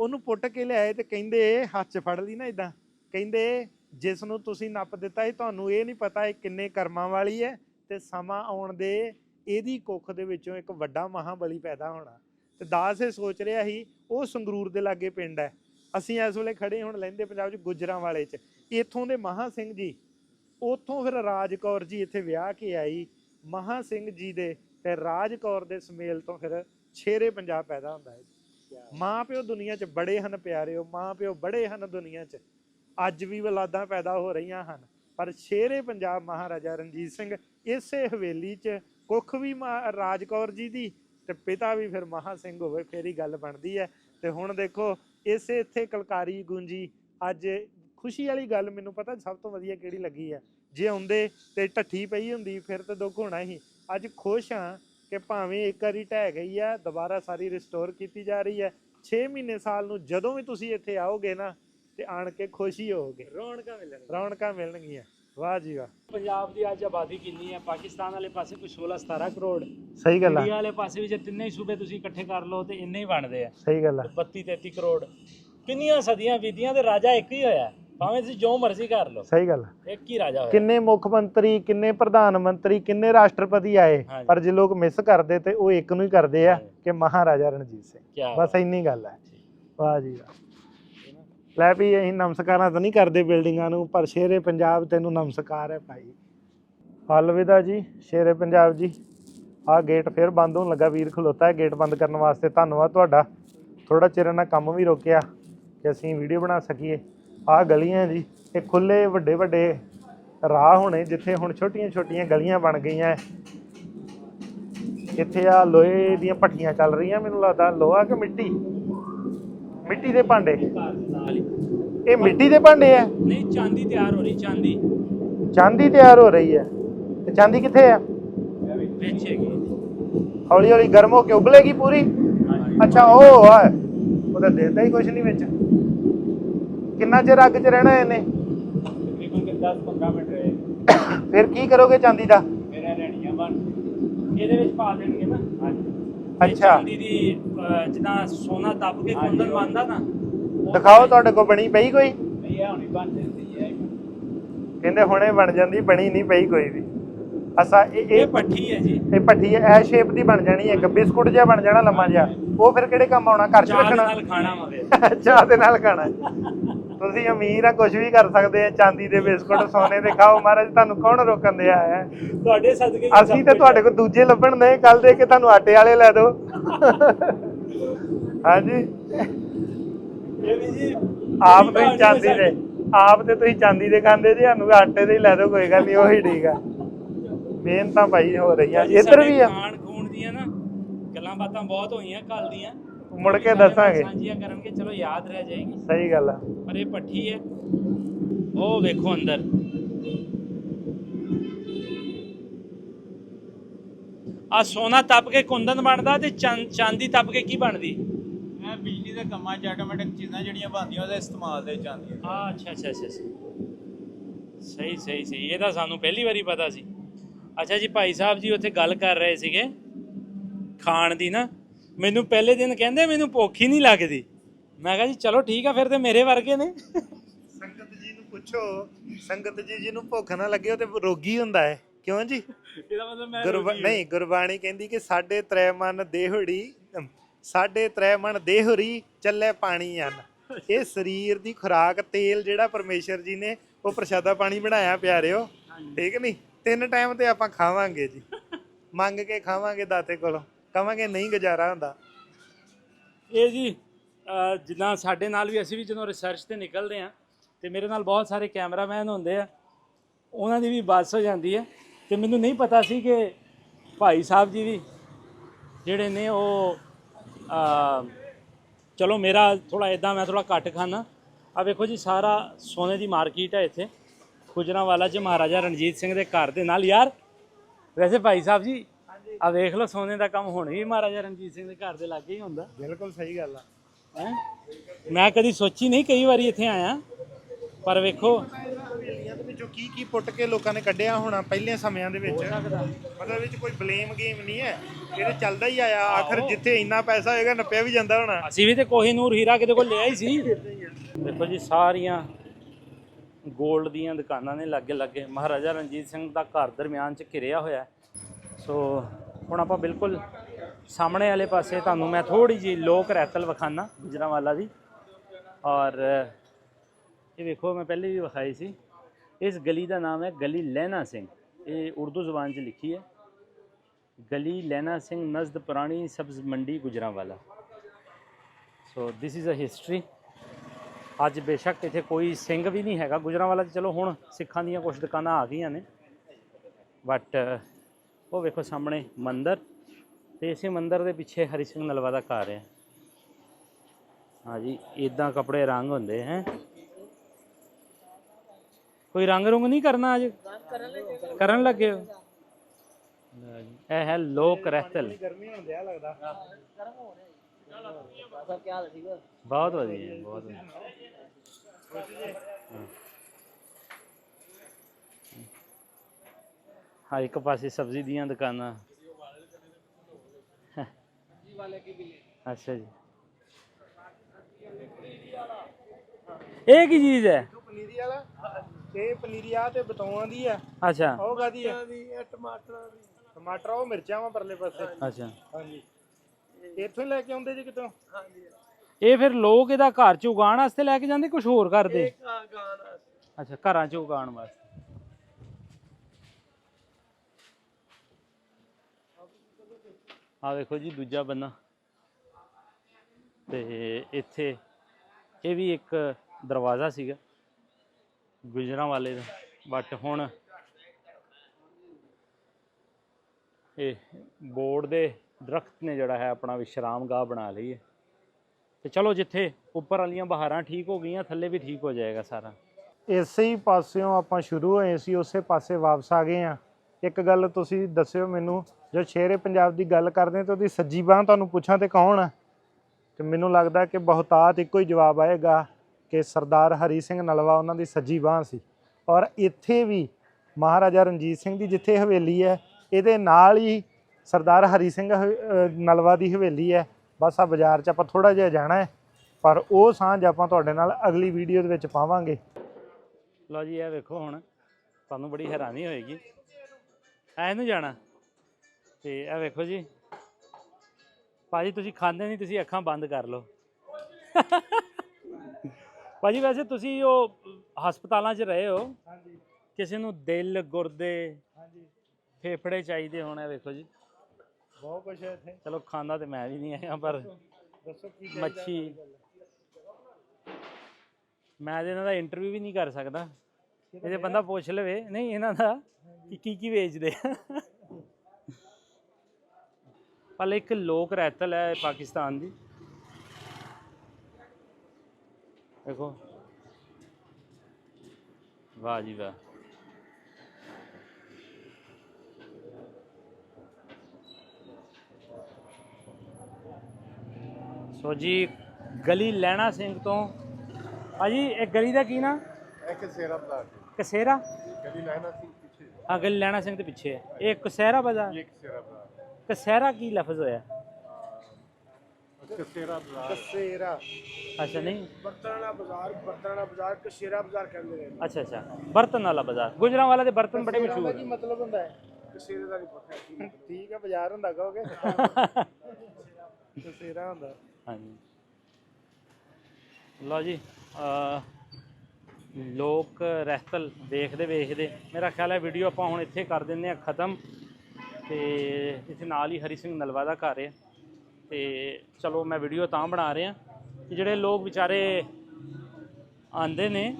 ਉਹਨੂੰ ਪੁੱਟ ਕੇ ਲਿਆਏ ਤੇ ਕਹਿੰਦੇ ਹੱਥ 'ਚ ਫੜ ਲਈ ਨਾ ਇਦਾਂ ਕਹਿੰਦੇ ਜਿਸ ਨੂੰ ਤੁਸੀਂ ਨੱਪ ਦਿੱਤਾ ਸੀ, ਤੁਹਾਨੂੰ ਇਹ ਨਹੀਂ ਪਤਾ ਇਹ ਕਿੰਨੇ ਕਰਮਾਂ ਵਾਲੀ ਹੈ ਤੇ ਸਮਾਂ ਆਉਣ ਦੇ ਇਹਦੀ ਕੁੱਖ ਦੇ ਵਿੱਚੋਂ ਇੱਕ ਵੱਡਾ ਮਹਾਬਲੀ ਪੈਦਾ ਹੋਣਾ। ਤੇ ਦਾਸ ਇਹ ਸੋਚ ਰਿਹਾ ਸੀ, ਉਹ ਸੰਗਰੂਰ ਦੇ ਲਾਗੇ ਪਿੰਡ ਹੈ। ਅਸੀਂ ਇਸ ਵੇਲੇ ਖੜੇ ਹੁਣ ਲੈਂਦੇ ਪੰਜਾਬ 'ਚ ਗੁਜਰਾਂ ਵਾਲੇ 'ਚ। ਇੱਥੋਂ ਦੇ ਮਹਾ ਸਿੰਘ ਜੀ ਉੱਥੋਂ ਫਿਰ ਰਾਜ ਕੌਰ ਜੀ ਇੱਥੇ ਵਿਆਹ ਕੇ ਆਈ, ਮਹਾ ਸਿੰਘ ਜੀ ਦੇ ਤੇ ਰਾਜ ਕੌਰ ਦੇ ਸਮੇਲ ਤੋਂ ਫਿਰ ਛੇਰੇ ਪੰਜਾਬ ਪੈਦਾ ਹੁੰਦਾ ਹੈ। ਮਾਂ ਪਿਓ ਦੁਨੀਆ 'ਚ ਬੜੇ ਹਨ ਪਿਆਰਿਓ ਮਾਂ ਪਿਓ ਬੜੇ ਹਨ ਦੁਨੀਆ 'ਚ। ਅੱਜ ਵੀ ਔਲਾਦਾਂ ਪੈਦਾ ਹੋ ਰਹੀਆਂ ਹਨ, ਪਰ ਸ਼ੇਰੇ ਪੰਜਾਬ ਮਹਾਰਾਜਾ ਰਣਜੀਤ ਸਿੰਘ ਇਸੇ ਹਵੇਲੀ 'ਚ ਕੁੱਖ ਵੀ ਮਹਾ- ਰਾਜ ਕੌਰ ਜੀ ਦੀ ਤੇ ਪਿਤਾ ਵੀ ਫਿਰ ਮਹਾ ਸਿੰਘ ਹੋਵੇ, ਫੇਰ ਹੀ ਗੱਲ ਬਣਦੀ ਹੈ। ਤੇ ਹੁਣ ਦੇਖੋ, ਇਸੇ ਇੱਥੇ ਕਲਕਾਰੀ ਗੁੰਜੀ, ਅੱਜ ਖੁਸ਼ੀ ਵਾਲੀ ਗੱਲ ਮੈਨੂੰ ਪਤਾ ਸਭ ਤੋਂ ਵਧੀਆ ਕਿਹੜੀ ਲੱਗੀ ਹੈ? ਜੇ ਆਉਂਦੇ ਤੇ ਢੱਠੀ ਪਈ ਹੁੰਦੀ ਫਿਰ ਤਾਂ ਦੁੱਖ ਹੋਣਾ ਹੀ। ਅੱਜ ਖੁਸ਼ ਹਾਂ ਕਿ ਭਾਵੇਂ ਇੱਕ ਵਾਰੀ ਢਹਿ ਗਈ ਹੈ ਦੁਬਾਰਾ ਸਾਰੀ ਰਿਸਟੋਰ ਕੀਤੀ ਜਾ ਰਹੀ ਹੈ 6 ਮਹੀਨੇ ਸਾਲ ਨੂੰ ਜਦੋਂ ਵੀ ਤੁਸੀਂ ਇੱਥੇ ਆਓਗੇ ਨਾ ਤੇ ਆਣ ਕੇ ਖੁਸ਼ੀ ਹੋਵੋਗੇ। ਰੌਣਕਾਂ ਮਿਲਣਗੀਆਂ। ਰੌਣਕਾਂ ਮਿਲਣਗੀਆਂ। ਵਾਹ ਜੀ ਵਾਹ। ਪੰਜਾਬ ਦੀ ਅੱਜ ਆਬਾਦੀ ਕਿੰਨੀ ਹੈ ਪਾਕਿਸਤਾਨ ਵਾਲੇ ਪਾਸੇ ਕੋਈ 16 17 ਕਰੋੜ। ਸਹੀ ਗੱਲ ਆ। ਇੰਡੀਆ ਵਾਲੇ ਪਾਸੇ ਵੀ ਜੇ ਤਿੰਨੇ ਹੀ ਸੂਬੇ ਤੁਸੀਂ ਇਕੱਠੇ ਕਰ ਲਓ ਤੇ ਇੰਨੇ ਹੀ ਬਣਦੇ ਆ। ਸਹੀ ਗੱਲ ਆ। 32 33 ਕਰੋੜ। ਕਿੰਨੀਆਂ ਸਦੀਆਂ ਬੀਤੀਆਂ ਤੇ ਰਾਜਾ ਇੱਕ ਹੀ ਹੋਇਆ। ਭਾਵੇਂ ਤੁਸੀਂ ਜੋ ਮਰਜ਼ੀ ਕਰ ਲਓ। ਸਹੀ ਗੱਲ। ਇੱਕ ਹੀ ਰਾਜਾ ਹੋਇਆ। ਕਿੰਨੇ ਮੁੱਖ ਮੰਤਰੀ ਕਿੰਨੇ ਪ੍ਰਧਾਨ ਮੰਤਰੀ ਕਿੰਨੇ ਰਾਸ਼ਟਰਪਤੀ ਆਏ ਹਾਂਜੀ। ਪਰ ਜੇ ਲੋਕ ਮਿਸ ਕਰਦੇ ਤੇ ਉਹ ਇੱਕ ਨੂੰ ਹੀ ਕਰਦੇ ਆ ਹਾਂਜੀ। ਕਿ ਮਹਾਰਾਜਾ ਰਣਜੀਤ ਸਿੰਘ। ਕਿਆ ਬਸ ਇੰਨੀ ਗੱਲ ਹੈ ਵਾਹ ਜੀ ਵਾਹ। ਲੈ ਵੀ ਅਸੀਂ ਨਮਸਕਾਰਾਂ ਤਾਂ ਨਹੀਂ ਕਰਦੇ ਬਿਲਡਿੰਗਾਂ ਨੂੰ ਪਰ ਸ਼ੇਰੇ ਪੰਜਾਬ ਤੈਨੂੰ ਨਮਸਕਾਰ ਹੈ ਭਾਈ। ਅਲਵਿਦਾ ਜੀ ਸ਼ੇਰੇ ਪੰਜਾਬ ਜੀ। ਆਹ ਗੇਟ ਫਿਰ ਬੰਦ ਹੋਣ ਲੱਗਾ ਵੀਰ ਖਲੋਤਾ ਹੈ ਗੇਟ ਬੰਦ ਕਰਨ ਵਾਸਤੇ। ਧੰਨਵਾਦ ਤੁਹਾਡਾ। ਥੋੜਾ ਚਿਰ ਇਹਨਾਂ ਕੰਮ ਵੀ ਰੋਕਿਆ ਕਿ ਅਸੀਂ ਵੀਡੀਓ ਬਣਾ ਸਕੀਏ। ਆਹ ਗਲੀਆਂ ਜੀ ਇਹ ਖੁੱਲੇ ਵੱਡੇ ਵੱਡੇ ਰਾਹ ਹੋਣੇ ਜਿੱਥੇ ਹੁਣ ਛੋਟੀਆਂ ਛੋਟੀਆਂ ਗਲੀਆਂ ਬਣ ਗਈਆਂ। ਇੱਥੇ ਆ ਲੋਹੇ ਦੀਆਂ ਭੱਠੀਆਂ ਚੱਲ ਰਹੀਆਂ ਮੈਨੂੰ ਲੱਗਦਾ ਲੋਹਾ ਕਿ ਮਿੱਟੀ? ਮਿੱਟੀ ਦੇ ਭਾਂਡੇ। ਇਹ ਮਿੱਟੀ ਦੇ ਭਾਂਡੇ ਆ? ਨਹੀਂ ਚਾਂਦੀ ਤਿਆਰ ਹੋ ਰਹੀ ਚਾਂਦੀ। ਚਾਂਦੀ ਤਿਆਰ ਹੋ ਰਹੀ ਹੈ ਤੇ ਚਾਂਦੀ ਕਿੱਥੇ ਆ? ਵਿੱਚ ਹੈਗੀ। ਹੌਲੀ ਹੌਲੀ ਗਰਮ ਹੋ ਕੇ ਉਬਲੇਗੀ ਪੂਰੀ? ਅੱਛਾ ਉਹ ਆ। ਉਹਦਾ ਦੇਦਾ ਹੀ ਕੁਝ ਨਹੀਂ ਵਿੱਚ। ਕਿੰਨਾ ਚਿਰ ਅੱਗ 'ਚ ਰਹਿਣਾ ਇਹਨੇ? ਤਕਰੀਬਨ 10 15 ਮਿੰਟ ਰਹੇ। ਫਿਰ ਕੀ ਕਰੋਗੇ ਚਾਂਦੀ ਦਾ? ਬਣ। ਇਹਦੇ ਵਿੱਚ ਪਾ ਦੇਣਗੇ ਨਾ। ਇਹ ਅੱਛਾ। ਚਾਂਦੀ ਦੀ ਅਹ, ਜਿੱਦਾਂ ਸੋਨਾ ਦੱਬ ਕੇ ਕੁੰਦਨ ਬਣਦਾ ਨਾ ਉਹ ਦਿਖਾਓ ਤੁਹਾਡੇ ਕੋਲ ਬਣੀ ਪਈ ਕੋਈ? ਨਹੀਂ ਇਹ ਹੁਣੀ ਬਣ ਜਾਂਦੀ ਹੈ। ਕਹਿੰਦੇ ਹੁਣੇ ਬਣ ਜਾਂਦੀ ਬਣੀ ਨਹੀਂ ਪਈ ਕੋਈ ਵੀ। ਅਸਾ ਇਹ ਇਹ ਇਹ ਪੱਠੀ ਹੈ ਜੀ। ਇਹ ਭੱਠੀ ਐ ਸ਼ੇਪ ਦੀ ਬਣ ਜਾਣੀ ਹੈ ਇੱਕ ਬਿਸਕੁਟ ਜਿਹਾ ਬਣ ਜਾਣਾ ਲੰਮਾ ਜਿਹਾ। ਉਹ ਫਿਰ ਕਿਹੜੇ ਕੰਮ ਆਉਣਾ? ਘਰ 'ਚ ਦੇ ਰੱਖਣਾ? ਨਾਲ ਖਾਣਾ ਹੋਵੇ ਚਾਹ ਦੇ ਨਾਲ ਖਾਣਾ। ਤੁਸੀਂ ਅਮੀਰ ਆ ਕੁਝ ਵੀ ਕਰ ਸਕਦੇ ਆ ਚਾਂਦੀ ਦੇ ਬਿਸਕੁਟ ਸੋਨੇ ਦੇ ਖਾਓ ਮਹਾਰਾਜ ਤੁਹਾਨੂੰ ਕੌਣ ਰੋਕਣ ਦਿਆ ਹੈ ਤੁਹਾਡੇ ਸਦਕੇ ਹੀ ਅਸੀਂ ਤੇ ਤੁਹਾਡੇ ਕੋਲ ਦੂਜੇ ਲੱਭਣ ਦੇ ਕੱਲ ਦੇ ਕੇ ਤੁਹਾਨੂੰ ਆਟੇ ਵਾਲੇ ਲੈ ਦਿਓ ਹਾਂਜੀ। ਇਹ ਵੀ ਜੀ ਆਪ ਤੁਸੀਂ ਆ, ਚਾਂਦੀ ਸਾਡੇ। ਦੇ ਆਪ ਤੇ ਤੁਸੀਂ ਚਾਂਦੀ ਦੇ ਖਾਂਦੇ ਜੀ ਸਾਨੂੰ ਆਟੇ ਦੇ ਹੀ ਲੈ ਦਿਓ ਕੋਈ ਗੱਲ ਨਹੀਂ ਉਹੀ ਠੀਕ ਆ ਮਿਹਨਤਾਂ ਭਾਈ ਹੋ ਰਹੀਆਂ ਭਾਜੀ, ਇੱਧਰ ਵੀ ਆ ਸਾਡੇ ਖਾਣ ਖੂਣ ਦੀਆਂ ਨਾ ਗੱਲਾਂ ਬਾਤਾਂ ਬਹੁਤ ਹੋਈਆਂ ਕੱਲ ਦੀਆਂ ਮੁੜ ਕੇ ਦੱਸਾਂਗੇ। ਸਾਂਝੀਆਂ ਕਰਨਗੇ ਚਲੋ ਯਾਦ ਰਹਿ ਜਾਏਗੀ। ਸਹੀ ਗੱਲ ਆ। ਪਰ ਇਹ ਪੱਠੀ ਹੈ। ਉਹ ਵੇਖੋ ਅੰਦਰ। ਆ ਸੋਨਾ ਤਪ ਕੇ ਕੁੰਦਨ ਬਣਦਾ ਤੇ ਚਾਂਦੀ ਤਪ ਕੇ ਕੀ ਬਣਦੀ? ਇਹ ਬਿਜਲੀ ਦੇ ਕੰਮਾਂ 'ਚ ਆਟੋਮੈਟਿਕ ਚੀਜ਼ਾਂ ਜਿਹੜੀਆਂ ਬਣਦੀਆਂ ਉਹਦੇ ਇਸਤੇਮਾਲ ਦੇ ਜਾਂਦੀਆਂ। ਆ ਅੱਛਾ ਅੱਛਾ ਅੱਛਾ ਅੱਛਾ। ਸਹੀ ਸਹੀ ਸਹੀ। ਇਹ ਤਾਂ ਸਾਨੂੰ ਪਹਿਲੀ ਵਾਰੀ ਪਤਾ ਸੀ। ਅੱਛਾ ਜੀ ਭਾਈ ਸਾਹਿਬ ਜੀ ਉੱਥੇ ਗੱਲ ਕਰ ਰਹੇ ਸੀਗੇ। ਖਾਣ ਦੀ ਨਾ। ਮੈਨੂੰ ਪਹਿਲੇ ਦਿਨ ਕਹਿੰਦੇ ਮੈਨੂੰ ਭੁੱਖ ਹੀ ਨਹੀਂ ਲੱਗਦੀ। ਮੈਂ ਕਿਹਾ ਜੀ ਚਲੋ ਠੀਕ ਆ ਫਿਰ ਤੇ ਮੇਰੇ ਵਰਗੇ ਨੇ। ਸੰਗਤ ਜੀ ਨੂੰ ਪੁੱਛੋ ਸੰਗਤ ਜੀ ਜਿਹਨੂੰ ਭੁੱਖ ਨਾ ਲੱਗੇ ਉਹ ਤੇ ਰੋਗੀ ਹੁੰਦਾ ਹੈ। ਕਿਉਂ ਜੀ? ਇਹਦਾ ਮਤਲਬ ਮੈਂ ਗੁਰਬਾ ਨਹੀਂ ਗੁਰਬਾਣੀ ਕਹਿੰਦੀ ਕਿ ਸਾਡੇ ਤ੍ਰੈ ਮਨ ਦੇਹੜੀ ਅਮ, ਸਾਡੇ ਤ੍ਰੈ ਮਨ ਦੇਹਰੀ ਚੱਲੇ ਪਾਣੀ ਹਨ ਇਹ ਸਰੀਰ ਦੀ ਖੁਰਾਕ ਤੇਲ ਜਿਹੜਾ ਪਰਮੇਸ਼ਰ ਜੀ ਨੇ ਉਹ ਪ੍ਰਸ਼ਾਦਾ ਪਾਣੀ ਬਣਾਇਆ ਪਿਆਰਿਓ ਠੀਕ ਨਹੀਂ? ਤਿੰਨ ਟਾਈਮ ਤੇ ਆਪਾਂ ਖਾਵਾਂਗੇ ਜੀ। ਮੰਗ ਕੇ ਖਾਵਾਂਗੇ ਦਾਤੇ ਕੋਲੋਂ। ਕਵਾਂਗੇ ਨਹੀਂ ਗੁਜ਼ਾਰਾ ਹੁੰਦਾ। ਇਹ ਜੀ ਅਹ ਜਿੱਦਾਂ ਸਾਡੇ ਨਾਲ ਵੀ ਅਸੀਂ ਵੀ ਜਦੋਂ ਰਿਸਰਚ ਤੇ ਨਿਕਲਦੇ ਆ ਤੇ ਮੇਰੇ ਨਾਲ ਬਹੁਤ ਸਾਰੇ ਕੈਮਰਾਮੈਨ ਹੁੰਦੇ ਆ ਉਹਨਾਂ ਦੀ ਵੀ ਬੱਸ ਹੋ ਜਾਂਦੀ ਹੈ। ਤੇ ਮੈਨੂੰ ਨਹੀਂ ਪਤਾ ਸੀ ਕਿ ਭਾਈ ਸਾਹਿਬ ਜੀ ਵੀ ਜਿਹੜੇ ਨੇ ਉਹ ਅਹ, ਚਲੋ ਮੇਰਾ ਥੋੜਾ ਇਦਾਂ ਮੈਂ ਥੋੜਾ ਘੱਟ ਖਾਣਾ ਆ ਵੇਖੋ ਜੀ ਸਾਰਾ ਸੋਨੇ ਦੀ ਮਾਰਕੀਟ ਹੈ ਇੱਥੇ। ਗੁਜਰਾਂਵਾਲਾ 'ਚ ਮਹਾਰਾਜਾ ਰਣਜੀਤ ਸਿੰਘ ਦੇ ਘਰ ਦੇ ਨਾਲ। ਯਾਰ ਵੈਸੇ ਭਾਈ ਸਾਹਿਬ ਜੀ ਆ ਵੇਖ ਲਓ ਸੋਨੇ ਦਾ ਕੰਮ ਹੁਣ ਵੀ ਮਹਾਰਾਜਾ ਰਣਜੀਤ ਸਿੰਘ ਦੇ ਘਰ ਦੇ ਲਾਗੇ ਹੀ ਹੁੰਦਾ। ਬਿਲਕੁਲ ਸਹੀ ਗੱਲ ਆ। ਹੈਂ? ਮੈਂ ਕਦੀ ਸੋਚੀ ਨਹੀਂ ਕਈ ਵਾਰੀ ਇੱਥੇ ਆਇਆ ਪਰ ਵੇਖੋ। ਹਵੇਲੀਆਂ ਦੇ ਵਿੱਚੋਂ ਕੀ ਕੀ ਪੁੱਟ ਕੇ ਲੋਕਾਂ ਨੇ ਕੱਢਿਆ ਹੋਣਾ ਪਹਿਲੇ ਸਮਿਆਂ ਦੇ ਵਿੱਚ? ਮਤਲਬ ਵਿੱਚ ਕੋਈ ਬਲੇਮ ਗੇਮ ਨਹੀਂ ਹੈ। ਇਹ ਚੱਲਦਾ ਹੀ ਆਇਆ ਆਖਰ ਜਿੱਥੇ ਇੰਨਾ ਪੈਸਾ ਹੋਏਗਾ ਨੱਪਿਆ ਵੀ ਜਾਂਦਾ ਹੋਣਾ। ਅਸੀਂ ਵੀ ਤੇ ਕੋਹੀਨੂਰ ਹੀਰਾ ਕਿਤੇ ਕੋਲ ਲਿਆ ਹੀ ਸੀ। ਦੇਖੋ ਜੀ ਸਾਰੀਆਂ 골ਡ ਦੀਆਂ ਦੁਕਾਨਾਂ ਨੇ ਲੱਗੇ ਲੱਗੇ ਮਹਾਰਾਜਾ ਰਣਜੀਤ ਸਿੰਘ ਦਾ ਘਰ ਦਰਮਿਆਨ ਚ ਘਿਰਿਆ ਹੋਇਆ। ਸੋ ਹੁਣ ਆਪਾਂ ਬਿਲਕੁਲ ਸਾਹਮਣੇ ਵਾਲੇ ਪਾਸੇ ਤੁਹਾਨੂੰ ਮੈਂ ਥੋੜੀ ਜੀ ਲੋਕ ਰਹਿਤਲ ਵਿਖਾਣਾ ਗੁਜਰਾਂਵਾਲਾ ਦੀ। ਔਰ, ਇਹ ਵੇਖੋ, ਮੈਂ ਪਹਿਲੇ ਵੀ ਵਿਖਾਈ ਸੀ। ਇਸ ਗਲੀ ਦਾ ਨਾਮ ਹੈ ਗਲੀ ਲਹਿਣਾ ਸਿੰਘ। ਇਹ ਉਰਦੂ ਜ਼ੁਬਾਨ 'ਚ ਲਿਖੀ ਹੈ। ਗਲੀ ਲਹਿਣਾ ਸਿੰਘ ਨਜ਼ਦ ਪੁਰਾਣੀ ਸਬਜ਼ ਮੰਡੀ Gujranwala. So this is a history ਅੱਜ ਬੇਸ਼ੱਕ ਇੱਥੇ ਕੋਈ ਸਿੰਘ ਵੀ ਨਹੀਂ ਹੈਗਾ ਗੁਜਰਾਂਵਾਲਾ 'ਚ। ਚਲੋ, ਹੁਣ ਸਿੱਖਾਂ ਦੀਆਂ ਕੁਝ ਦੁਕਾਨਾਂ ਆ ਗਈਆਂ ਨੇ। ਬਟ ਉਹ ਵੇਖੋ ਸਾਹਮਣੇ ਮੰਦਿਰ ਤੇ ਇਸੇ ਮੰਦਿਰ ਦੇ ਪਿੱਛੇ ਹਰੀ ਸਿੰਘ ਨਲਵਾ ਦਾ ਘਰ ਹੈ। ਹਾਂਜੀ ਇਦਾਂ ਕੱਪੜੇ ਰੰਗ ਹੁੰਦੇ ਹੈ। ਕੋਈ ਰੰਗ ਰੁੰਗ ਨਹੀਂ ਕਰਨਾ ਅੱਜ? ਕਰਨ ਲੱਗੇ ਹੋ? ਇਹ ਹੈ ਲੋਕ ਰਹਿਤਲ। ਗਰਮੀ ਹੋਣ ਦਿਆ ਲੱਗਦਾ ਬਹੁਤ ਵਧੀਆ ਬਹੁਤ ਵਧੀਆ। ਹਾਂ ਇੱਕ ਪਾਸੇ ਸਬਜ਼ੀ ਦੀਆਂ ਦੁਕਾਨਾਂ। ਅੱਛਾ ਜੀ। ਇਹ ਕੀ ਚੀਜ਼ ਹੈ? ਪਨੀਰੀ ਵਾਲਾ। ਇਹ ਪਨੀਰੀ ਆ ਤੇ ਬਤੌਆਂ ਦੀ ਆ। ਅੱਛਾ। ਉਹ ਕਾਦੀ ਆ? ਟਮਾਟਰ ਟਮਾਟਰ ਉਹ ਮਿਰਚਾਂ ਵਾ ਪਰਲੇ ਪਾਸੇ। ਅੱਛਾ। ਹਾਂਜੀ। ਇੱਥੋਂ ਹੀ ਲੈ ਕੇ ਆਉਂਦੇ ਜੀ ਕਿਤੋਂ? ਇਹ ਫਿਰ ਲੋਕ ਇਹਦਾ ਘਰ ਚ ਉਗਾਉਣ ਵਾਸਤੇ ਲੈ ਕੇ ਜਾਂਦੇ ਕੁਝ ਹੋਰ ਕਰਦੇ? ਅੱਛਾ ਘਰਾਂ ਚ ਉਗਾਉਣ ਵਾਸਤੇ। ਆ ਵੇਖੋ ਜੀ ਦੂਜਾ ਬੰਨਾ। ਤੇ ਇੱਥੇ ਇਹ ਵੀ ਇੱਕ ਦਰਵਾਜ਼ਾ ਸੀਗਾ ਗੁਜਰਾਂ ਵਾਲੇ ਦਾ। ਬਟ ਹੁਣ ਇਹ ਬੋਰਡ ਦੇ ਦਰਖਤ ਨੇ ਜਿਹੜਾ ਹੈ ਆਪਣਾ ਵਿਸ਼ਰਾਮਗਾਹ ਬਣਾ ਲਈ ਹੈ। ਤੇ ਚਲੋ ਜਿੱਥੇ ਉੱਪਰ ਵਾਲੀਆਂ ਬਹਾਰਾਂ ਠੀਕ ਹੋ ਗਈਆਂ, ਥੱਲੇ ਵੀ ਠੀਕ ਹੋ ਜਾਏਗਾ ਸਾਰਾ। ਇਸੇ ਹੀ ਪਾਸਿਓਂ ਆਪਾਂ ਸ਼ੁਰੂ ਹੋਏ ਸੀ, ਉਸੇ ਪਾਸੇ ਵਾਪਸ ਆ ਗਏ ਆ ਇੱਕ ਗੱਲ ਤੁਸੀਂ ਦੱਸਿਓ ਮੈਨੂੰ ਜੋ ਸ਼ੇਰੇ ਪੰਜਾਬ ਦੀ ਗੱਲ ਕਰਦੇ ਹਾਂ ਤੇ ਉਹਦੀ ਸੱਜੀ ਬਾਹ ਤੁਹਾਨੂੰ ਪੁੱਛਾਂ ਤੇ ਕੌਣ ਆ? ਤੇ ਮੈਨੂੰ ਲੱਗਦਾ ਕਿ ਬਹੁਤਾਤ ਇੱਕੋ ਹੀ ਜਵਾਬ ਆਏਗਾ ਕਿ ਸਰਦਾਰ ਹਰੀ ਸਿੰਘ ਨਲਵਾ ਉਹਨਾਂ ਦੀ ਸੱਜੀ ਬਾਹ ਸੀ। ਔਰ ਇੱਥੇ ਵੀ ਮਹਾਰਾਜਾ ਰਣਜੀਤ ਸਿੰਘ ਦੀ ਜਿੱਥੇ ਹਵੇਲੀ ਹੈ, ਇਹਦੇ ਨਾਲ ਹੀ ਸਰਦਾਰ ਹਰੀ ਸਿੰਘ ਹ- ਨਲਵਾ ਦੀ ਹਵੇਲੀ ਹੈ। ਬਸ ਆ ਬਾਜ਼ਾਰ 'ਚ ਆਪਾਂ ਥੋੜਾ ਜਿਹਾ ਜਾਣਾ ਹੈ, ਪਰ ਉਹ ਸਾਂਝ ਆਪਾਂ ਤੁਹਾਡੇ ਨਾਲ ਅਗਲੀ ਵੀਡੀਓ ਦੇ ਵਿੱਚ ਪਾਵਾਂਗੇ। ਲਓ ਜੀ, ਇਹ ਵੇਖੋ ਹੁਣ, ਤੁਹਾਨੂੰ ਬੜੀ ਹੈਰਾਨੀ ਹੋਏਗੀ। ਐ ਨੂੰ ਜਾਣਾ? ਤੇ ਇਹ ਵੇਖੋ ਜੀ। ਭਾਜੀ ਤੁਸੀਂ ਖਾਂਦੇ ਨਹੀਂ ਤੁਸੀਂ ਅੱਖਾਂ ਬੰਦ ਕਰ ਲਓ। ਭਾਜੀ ਵੈਸੇ ਤੁਸੀਂ ਉਹ ਹਸਪਤਾਲਾਂ 'ਚ ਰਹੇ ਹੋ। ਹਾਂਜੀ। ਕਿਸੇ ਨੂੰ ਦਿਲ ਗੁਰਦੇ ਹਾਂਜੀ। ਫੇਫੜੇ ਚਾਹੀਦੇ ਹੋਣ ਵੇਖੋ ਜੀ। ਬਹੁਤ ਕੁਝ ਹੈ ਇੱਥੇ। ਚਲੋ ਖਾਂਦਾ ਤੇ ਮੈਂ ਵੀ ਨਹੀਂ ਆਇਆ ਪਰ ਦੱਸੋ ਕੀ ਚਾਹੀਦਾ ਮੱਛੀ? ਮੈਂ ਤੇ ਇਹਨਾਂ ਦਾ ਇੰਟਰਵਿਊ ਵੀ ਨਹੀਂ ਕਰ ਸਕਦਾ। ਇਹਦੇ ਬੰਦਾ ਪੁੱਛ ਲਵੇ ਨਹੀਂ ਇਹਨਾਂ ਦਾ ਕਿ ਕੀ ਕੀ ਵੇਚਦੇ ਆ? ਪਰ ਇੱਕ ਲੋਕ ਰਹਿਤਲ ਹੈ ਪਾਕਿਸਤਾਨ ਦੀ। ਦੇਖੋ। ਵਾਹ ਜੀ ਵਾਹ। ਸੋ ਜੀ ਗਲੀ ਲੈਣਾ ਸਿੰਘ ਤੋਂ। ਭਾਜੀ ਇਹ ਗਲੀ ਦਾ ਕੀ ਨਾਂ? ਇੱਕ ਸੇਰਾ ਬਾਜ਼ਾਰ ਕਸੇਰਾ? ਕਦੀ ਲੈਣਾ ਸੀ ਪਿੱਛੇ। ਹਾਂ ਗਲੀ ਲੈਣਾ ਸਿੰਘ ਦੇ ਪਿੱਛੇ। ਹੈ ਇਹ ਕਸਹਿਰਾ ਬਾਜ਼ਾਰ? ਇੱਕ ਸੇਰਾ ਬਾਜ਼ਾਰ ਕਸਹਿਰਾ ਕੀ ਲਫ਼ਜ਼ ਹੋਇਆ? ਬਾਜ਼ਾਰ। ਕਸੇਰਾ। ਅੱਛਾ ਨਹੀਂ। ਬਰਤਨਾਂ ਬਾਜ਼ਾਰ ਬਰਤਨਾਂ ਬਾਜ਼ਾਰ ਕਸ਼ੇਰਾ ਬਾਜ਼ਾਰ ਕਹਿੰਦੇ ਨੇ। ਅੱਛਾ ਅੱਛਾ। ਬਰਤਨ ਵਾਲਾ ਬਾਜ਼ਾਰ। ਗੁਜਰਾਂ ਵਾਲਾ ਦੇ ਬਰਤਨ ਬੜੇ ਮਸ਼ਹੂਰ ਕੀ ਹੈ ਮਤਲਬ ਹੁੰਦਾ ਹੈ? ਕਸ਼ੇਰੇ ਦਾ ਨਹੀਂ ਪਤਾ ਠੀਕ ਹੈ ਬਾਜ਼ਾਰ ਹੁੰਦਾ ਕਹੋਗੇ? ਕਸ਼ੇਰਾ ਹੁੰਦਾ। ਹਾਂਜੀ। ਲਓ ਜੀ ਅ ਲੋਕ ਰਹਿਤਲ ਦੇਖਦੇ ਵੇਖਦੇ। ਮੇਰਾ ਖਿਆਲ ਹੈ ਵੀਡੀਓ ਆਪਾਂ ਹੁਣ ਇੱਥੇ ਕਰ ਦਿੰਦੇ ਆ ਖਤਮ। ਤੇ ਇੱਥੇ ਨਾਲ ਹੀ ਹਰੀ ਸਿੰਘ ਨਲਵਾ ਦਾ ਘਰ ਹੈ। ਤੇ ਚਲੋ ਮੈਂ ਵੀਡੀਓ ਤਾਂ ਬਣਾ ਰਿਹਾ ਕਿ ਜਿਹੜੇ ਲੋਕ ਵਿਚਾਰੇ ਆਂਦੇ ਨੇ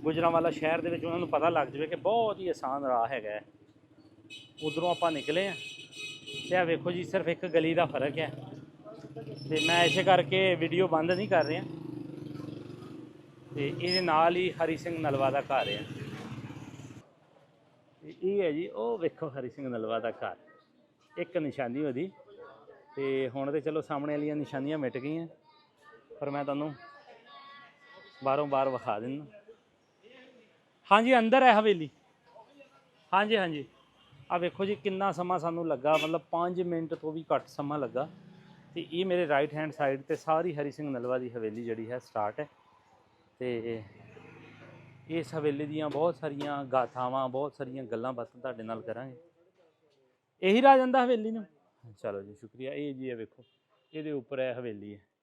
ਗੁਜਰਾਂਵਾਲਾ ਸ਼ਹਿਰ ਦੇ ਵਿੱਚ, ਉਹਨਾਂ ਨੂੰ ਪਤਾ ਲੱਗ ਜਾਵੇ ਕਿ ਬਹੁਤ ਹੀ ਆਸਾਨ ਰਾਹ ਹੈਗਾ ਹੈ। ਉਧਰੋਂ ਆਪਾਂ ਨਿਕਲੇ ਆ ਤੇ ਆ ਵੇਖੋ ਜੀ, ਸਿਰਫ ਇੱਕ ਗਲੀ ਦਾ ਫ਼ਰਕ ਹੈ। ਤੇ ਮੈਂ ਇਸੇ ਕਰਕੇ ਵੀਡੀਓ ਬੰਦ ਨਹੀਂ ਕਰ ਰਿਹਾ। ਤੇ ਇਹਦੇ ਨਾਲ ਹੀ ਹਰੀ ਸਿੰਘ ਨਲਵਾ ਦਾ ਘਰ ਹੈ। ਤੇ ਹੈ ਜੀ, ਉਹ ਵੇਖੋ ਹਰੀ ਸਿੰਘ ਨਲਵਾ ਦਾ ਘਰ। ਇੱਕ ਨਿਸ਼ਾਨੀ ਉਹਦੀ। ਤੇ ਹੁਣ ਤੇ ਚਲੋ ਸਾਹਮਣੇ ਵਾਲੀਆਂ ਨਿਸ਼ਾਨੀਆਂ ਮਿਟ ਗਈਆਂ। ਪਰ ਮੈਂ ਤੁਹਾਨੂੰ ਬਾਹਰੋਂ ਬਾਹਰ ਵਿਖਾ ਦਿੰਦਾ। ਹਾਂਜੀ, ਅੰਦਰ ਹੈ ਹਵੇਲੀ। ਹਾਂਜੀ ਹਾਂਜੀ। ਆ ਵੇਖੋ ਜੀ, ਕਿੰਨਾ ਸਮਾਂ ਸਾਨੂੰ ਲੱਗਾ। ਮਤਲਬ 5 ਮਿੰਟ ਤੋਂ ਵੀ ਘੱਟ ਸਮਾਂ ਲੱਗਾ। ਤੇ ਇਹ ਮੇਰੇ ਰਾਈਟ ਹੈਂਡ ਸਾਈਡ ਤੇ ਸਾਰੀ ਹਰੀ ਸਿੰਘ ਨਲਵਾ ਦੀ ਹਵੇਲੀ ਜਿਹੜੀ ਹੈ ਸਟਾਰਟ ਹੈ। ਤੇ ਇਸ ਹਵੇਲੀ ਦੀਆਂ ਬਹੁਤ ਸਾਰੀਆਂ ਗਾਥਾਵਾਂ, ਬਹੁਤ ਸਾਰੀਆਂ ਗੱਲਾਂ ਬਾਤਾਂ ਤੁਹਾਡੇ ਨਾਲ ਕਰਾਂਗੇ। ਇਹੀ ਰਾਹ ਜਾਂਦਾ ਹਵੇਲੀ ਨੂੰ? ਚਲੋ ਜੀ, ਸ਼ੁਕਰੀਆ। ਇਹ ਜੀ, ਇਹ ਵੇਖੋ। ਇਹਦੇ ਉੱਪਰ ਹੈ ਹਵੇਲੀ ਹੈ।